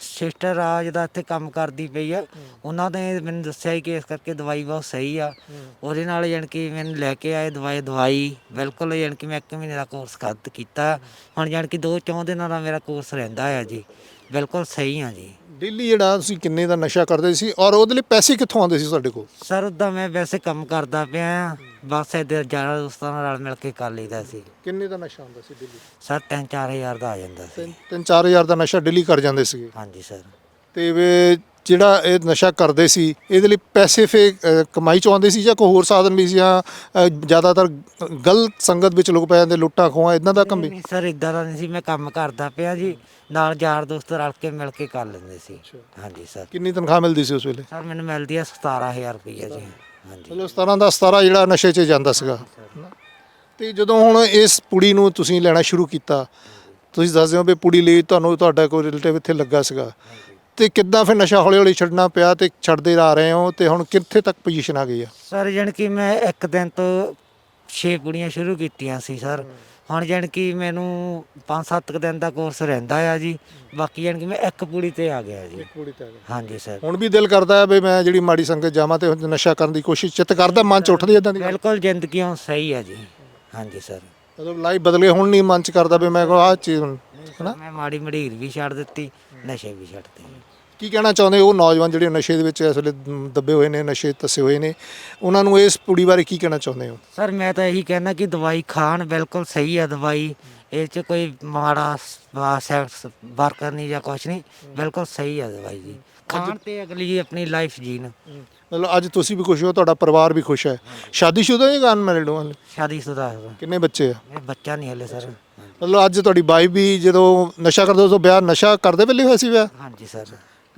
ਸਿਸਟਰ ਆ ਜਿਹਦਾ ਇੱਥੇ ਕੰਮ ਕਰਦੀ ਪਈ ਆ, ਉਹਨਾਂ ਨੇ ਮੈਨੂੰ ਦੱਸਿਆ ਸੀ ਕਿ ਇਸ ਕਰਕੇ ਦਵਾਈ ਬਹੁਤ ਸਹੀ ਆ। ਉਹਦੇ ਨਾਲ ਯਾਨੀ ਕਿ ਮੈਨੂੰ ਲੈ ਕੇ ਆਏ ਦਵਾਈ ਦਵਾਈ, ਬਿਲਕੁਲ ਯਾਨੀ ਕਿ ਮੈਂ ਇੱਕ ਮਹੀਨੇ ਦਾ ਕੋਰਸ ਕਰ ਕੀਤਾ। ਹੁਣ ਯਾਨੀ ਕਿ ਦੋ ਚੌਂ ਦਿਨਾਂ ਦਾ ਮੇਰਾ ਕੋਰਸ ਰਹਿੰਦਾ ਆ ਜੀ। ਬਿਲਕੁਲ ਸਹੀ ਆ ਜੀ। ਡੇਲੀ ਜਿਹੜਾ ਤੁਸੀਂ ਕਿੰਨੇ ਦਾ ਨਸ਼ਾ ਕਰਦੇ ਸੀ ਔਰ ਉਹਦੇ ਲਈ ਪੈਸੇ ਕਿੱਥੋਂ ਆਉਂਦੇ ਸੀ ਤੁਹਾਡੇ ਕੋਲ? ਸਰ ਉਦਾਂ ਮੈਂ ਵੈਸੇ ਕੰਮ ਕਰਦਾ ਪਿਆ ਆ। ਬਸ ਇੱਧਰ ਜਾਣਾ ਦੋਸਤਾਂ ਨਾਲ ਰਲ ਮਿਲ ਕੇ ਕਰ ਲਈਦਾ ਸੀ। ਕਿੰਨੇ ਦਾ ਨਸ਼ਾ ਆਉਂਦਾ ਸੀ ਡੇਲੀ ਸਰ 3-4000 ਦਾ ਆ ਜਾਂਦਾ ਸੀ। 3-4000 ਦਾ ਨਸ਼ਾ ਡੇਲੀ ਕਰ ਜਾਂਦੇ ਸੀਗੇ। ਹਾਂਜੀ ਸਰ। ਤੇ ਵੇ ਜਿਹੜਾ ਇਹ ਨਸ਼ਾ ਕਰਦੇ ਸੀ ਇਹਦੇ ਲਈ ਪੈਸੇ ਫੇ ਕਮਾਈ ਚ ਆਉਂਦੇ ਸੀ ਜਾਂ ਕੋਈ ਹੋਰ ਸਾਧਨ ਵੀ ਸੀ ਜਾਂ ਜ਼ਿਆਦਾਤਰ ਗਲਤ ਸੰਗਤ ਵਿੱਚ ਲੋਕ ਪੈ ਜਾਂਦੇ ਲੁੱਟਾਂ ਖੋਹਾਂ ਇਦਾਂ ਦਾ ਕੰਮ ਵੀ ਨਹੀਂ ਸਰ ਇਦਾਂ ਦਾ ਨਹੀਂ ਸੀ ਮੈਂ ਕੰਮ ਕਰਦਾ ਪਿਆ ਜੀ। ਨਾਲ ਯਾਰ ਦੋਸਤ ਰਲ ਕੇ ਮਿਲ ਕੇ ਕਰ ਲੈਂਦੇ ਸੀ। ਹਾਂਜੀ ਸਰ। ਕਿੰਨੀ ਤਨਖਾਹ ਮਿਲਦੀ ਸੀ ਉਸ ਵੇਲੇ? ਸਰ ਮੈਨੂੰ ਮਿਲਦੀ ਆ 17000 ਰੁਪਏ ਜੀ। ਹਾਂਜੀ। ਚਲੋ 17 ਦਾ 17 ਜਿਹੜਾ ਨਸ਼ੇ 'ਚ ਜਾਂਦਾ ਸੀਗਾ। ਤੇ ਜਦੋਂ ਹੁਣ ਇਸ ਪੁੜੀ ਨੂੰ ਤੁਸੀਂ ਲੈਣਾ ਸ਼ੁਰੂ ਕੀਤਾ ਤੁਸੀਂ ਦੱਸਦੇ ਹੋ ਵੀ ਪੁੜੀ ਲਈ ਤੁਹਾਨੂੰ ਤੁਹਾਡਾ ਕੋਈ ਰਿਲੇਟਿਵ ਇੱਥੇ ਲੱਗਾ ਸੀਗਾ। ਤੇ ਕਿੱਦਾਂ ਫਿਰ ਨਸ਼ਾ ਹੌਲੀ ਹੌਲੀ ਛੱਡਣਾ ਪਿਆ ਤੇ ਛੱਡਦੇ ਆ ਰਹੇ ਹੋ ਤੇ ਹੁਣ ਕਿੱਥੇ ਤੱਕ ਪੋਜੀਸ਼ਨ ਆ ਗਈ ਆ? ਸਰ ਜਾਣੀ ਕਿ ਮੈਂ ਇੱਕ ਦਿਨ ਤੋਂ 6 ਪੁੜੀਆਂ ਸ਼ੁਰੂ ਕੀਤੀਆਂ ਸੀ ਸਰ। ਹੁਣ ਜਾਣੀ ਕਿ ਮੈਨੂੰ 5-7 ਦਿਨ ਦਾ ਕੋਰਸ ਰਹਿੰਦਾ ਆ ਜੀ। ਬਾਕੀ ਜਾਣੀ ਕਿ ਮੈਂ ਇੱਕ ਪੁੜੀ ਤੇ ਆ ਗਿਆ ਜੀ। ਪੁੜੀ ਤੇ ਆ ਗਈ ਹਾਂਜੀ ਸਰ। ਹੁਣ ਵੀ ਦਿਲ ਕਰਦਾ ਹੈ ਵੀ ਮੈਂ ਜਿਹੜੀ ਮਾੜੀ ਸੰਗਤ ਜਾਵਾਂ ਤੇ ਨਸ਼ਾ ਕਰਨ ਦੀ ਕੋਸ਼ਿਸ਼ ਚਿੱਤ ਕਰਦਾ ਮਨ ਚ ਉੱਠਦੀ ਇਦਾਂ ਦੀ ਗੱਲ? ਬਿਲਕੁਲ ਜ਼ਿੰਦਗੀਆਂ ਸਹੀ ਆ ਜੀ। ਹਾਂਜੀ ਸਰ। ਮਤਲਬ ਲਾਈਫ ਬਦਲ ਹੁਣ ਨਹੀਂ ਮਨ ਚ ਕਰਦਾ ਵੀ ਮੈਂ ਕੋ ਆਹ ਚੀਜ਼ ਹੁਣ ਹਨਾ? ਮੈਂ ਮਾੜੀ ਮੜੀਰ ਵੀ ਛੱਡ ਦਿੱਤੀ ਨਸ਼ੇ ਵੀ ਛੱਡਤੇ ਕੀ ਕਹਿਣਾ ਚਾਹੁੰਦੇ ਉਹ ਨੌਜਵਾਨ ਜਿਹੜੇ ਨਸ਼ੇ ਦੇ ਵਿੱਚ ਇਸ ਵੇਲੇ ਮ, ਦੱਬੇ ਹੋਏ ਨੇ ਨਸ਼ੇ ਤਸੇ ਹੋਏ ਨੇ ਉਹਨਾਂ ਨੂੰ ਇਸ ਪੁੜੀ ਬਾਰੇ ਕੀ ਕਹਿਣਾ ਚਾਹੁੰਦੇ ਹੋ? ਸਰ ਮੈਂ ਤਾਂ ਇਹੀ ਕਹਿਣਾ ਕਿ ਦਵਾਈ ਖਾਣ ਬਿਲਕੁਲ ਸਹੀ ਆ ਦਵਾਈ। ਇਹ ਚ ਕੋਈ ਮਾੜਾ ਸੈਕਸ ਵਰਕਰ ਨਹੀਂ ਜਾਂ ਕੁਛ ਨਹੀਂ ਬਿਲਕੁਲ ਸਹੀ ਆ ਦਵਾਈ ਜੀ। ਖਾਣ ਤੇ ਅਗਲੀ ਆਪਣੀ ਲਾਈਫ ਜੀਣ ਮਤਲਬ ਅੱਜ ਤੁਸੀਂ ਵੀ ਖੁਸ਼ ਹੋ ਤੁਹਾਡਾ ਪਰਿਵਾਰ ਵੀ ਖੁਸ਼ ਹੈ। ਸ਼ਾਦੀशुदा ਜਾਂ ਅਨਮੈਰਿਡ ਹੋ ਹਾਲੇ? ਸ਼ਾਦੀशुदा ਹੈ ਕਿੰਨੇ ਬੱਚੇ ਆ? ਬੱਚਾ ਨਹੀਂ ਹਲੇ ਸਰ। ਮਤਲਬ ਅੱਜ ਤੁਹਾਡੀ ਬਾਈ ਵੀ ਜਦੋਂ ਨਸ਼ਾ ਕਰਦੇ ਉਦੋਂ ਵਿਆਹ ਨਸ਼ਾ ਕਰਦੇ ਵੇਲੇ ਹੋਇਆ ਸੀ ਵਿਆਹ? ਹਾਂਜੀ ਸਰ।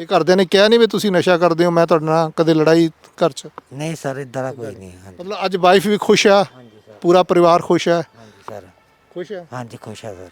ਤੇ ਘਰਦਿਆਂ ਨੇ ਕਿਹਾ ਨਹੀਂ ਵੀ ਤੁਸੀਂ ਨਸ਼ਾ ਕਰਦੇ ਹੋ ਮੈਂ ਤੁਹਾਡੇ ਨਾਲ ਕਦੇ ਲੜਾਈ ਘਰ 'ਚ? ਨਹੀਂ ਸਰ ਇਦਾਂ ਦਾ ਕੋਈ ਨਹੀਂ ਹਾਂਜੀ। ਮਤਲਬ ਅੱਜ ਵਾਈਫ ਵੀ ਖੁਸ਼ ਆ ਹਾਂਜੀ ਸਰ। ਪੂਰਾ ਪਰਿਵਾਰ ਖੁਸ਼ ਹੈ ਹਾਂਜੀ ਸਰ। ਖੁਸ਼ ਹੈ ਹਾਂਜੀ ਖੁਸ਼ ਆ ਸਰ।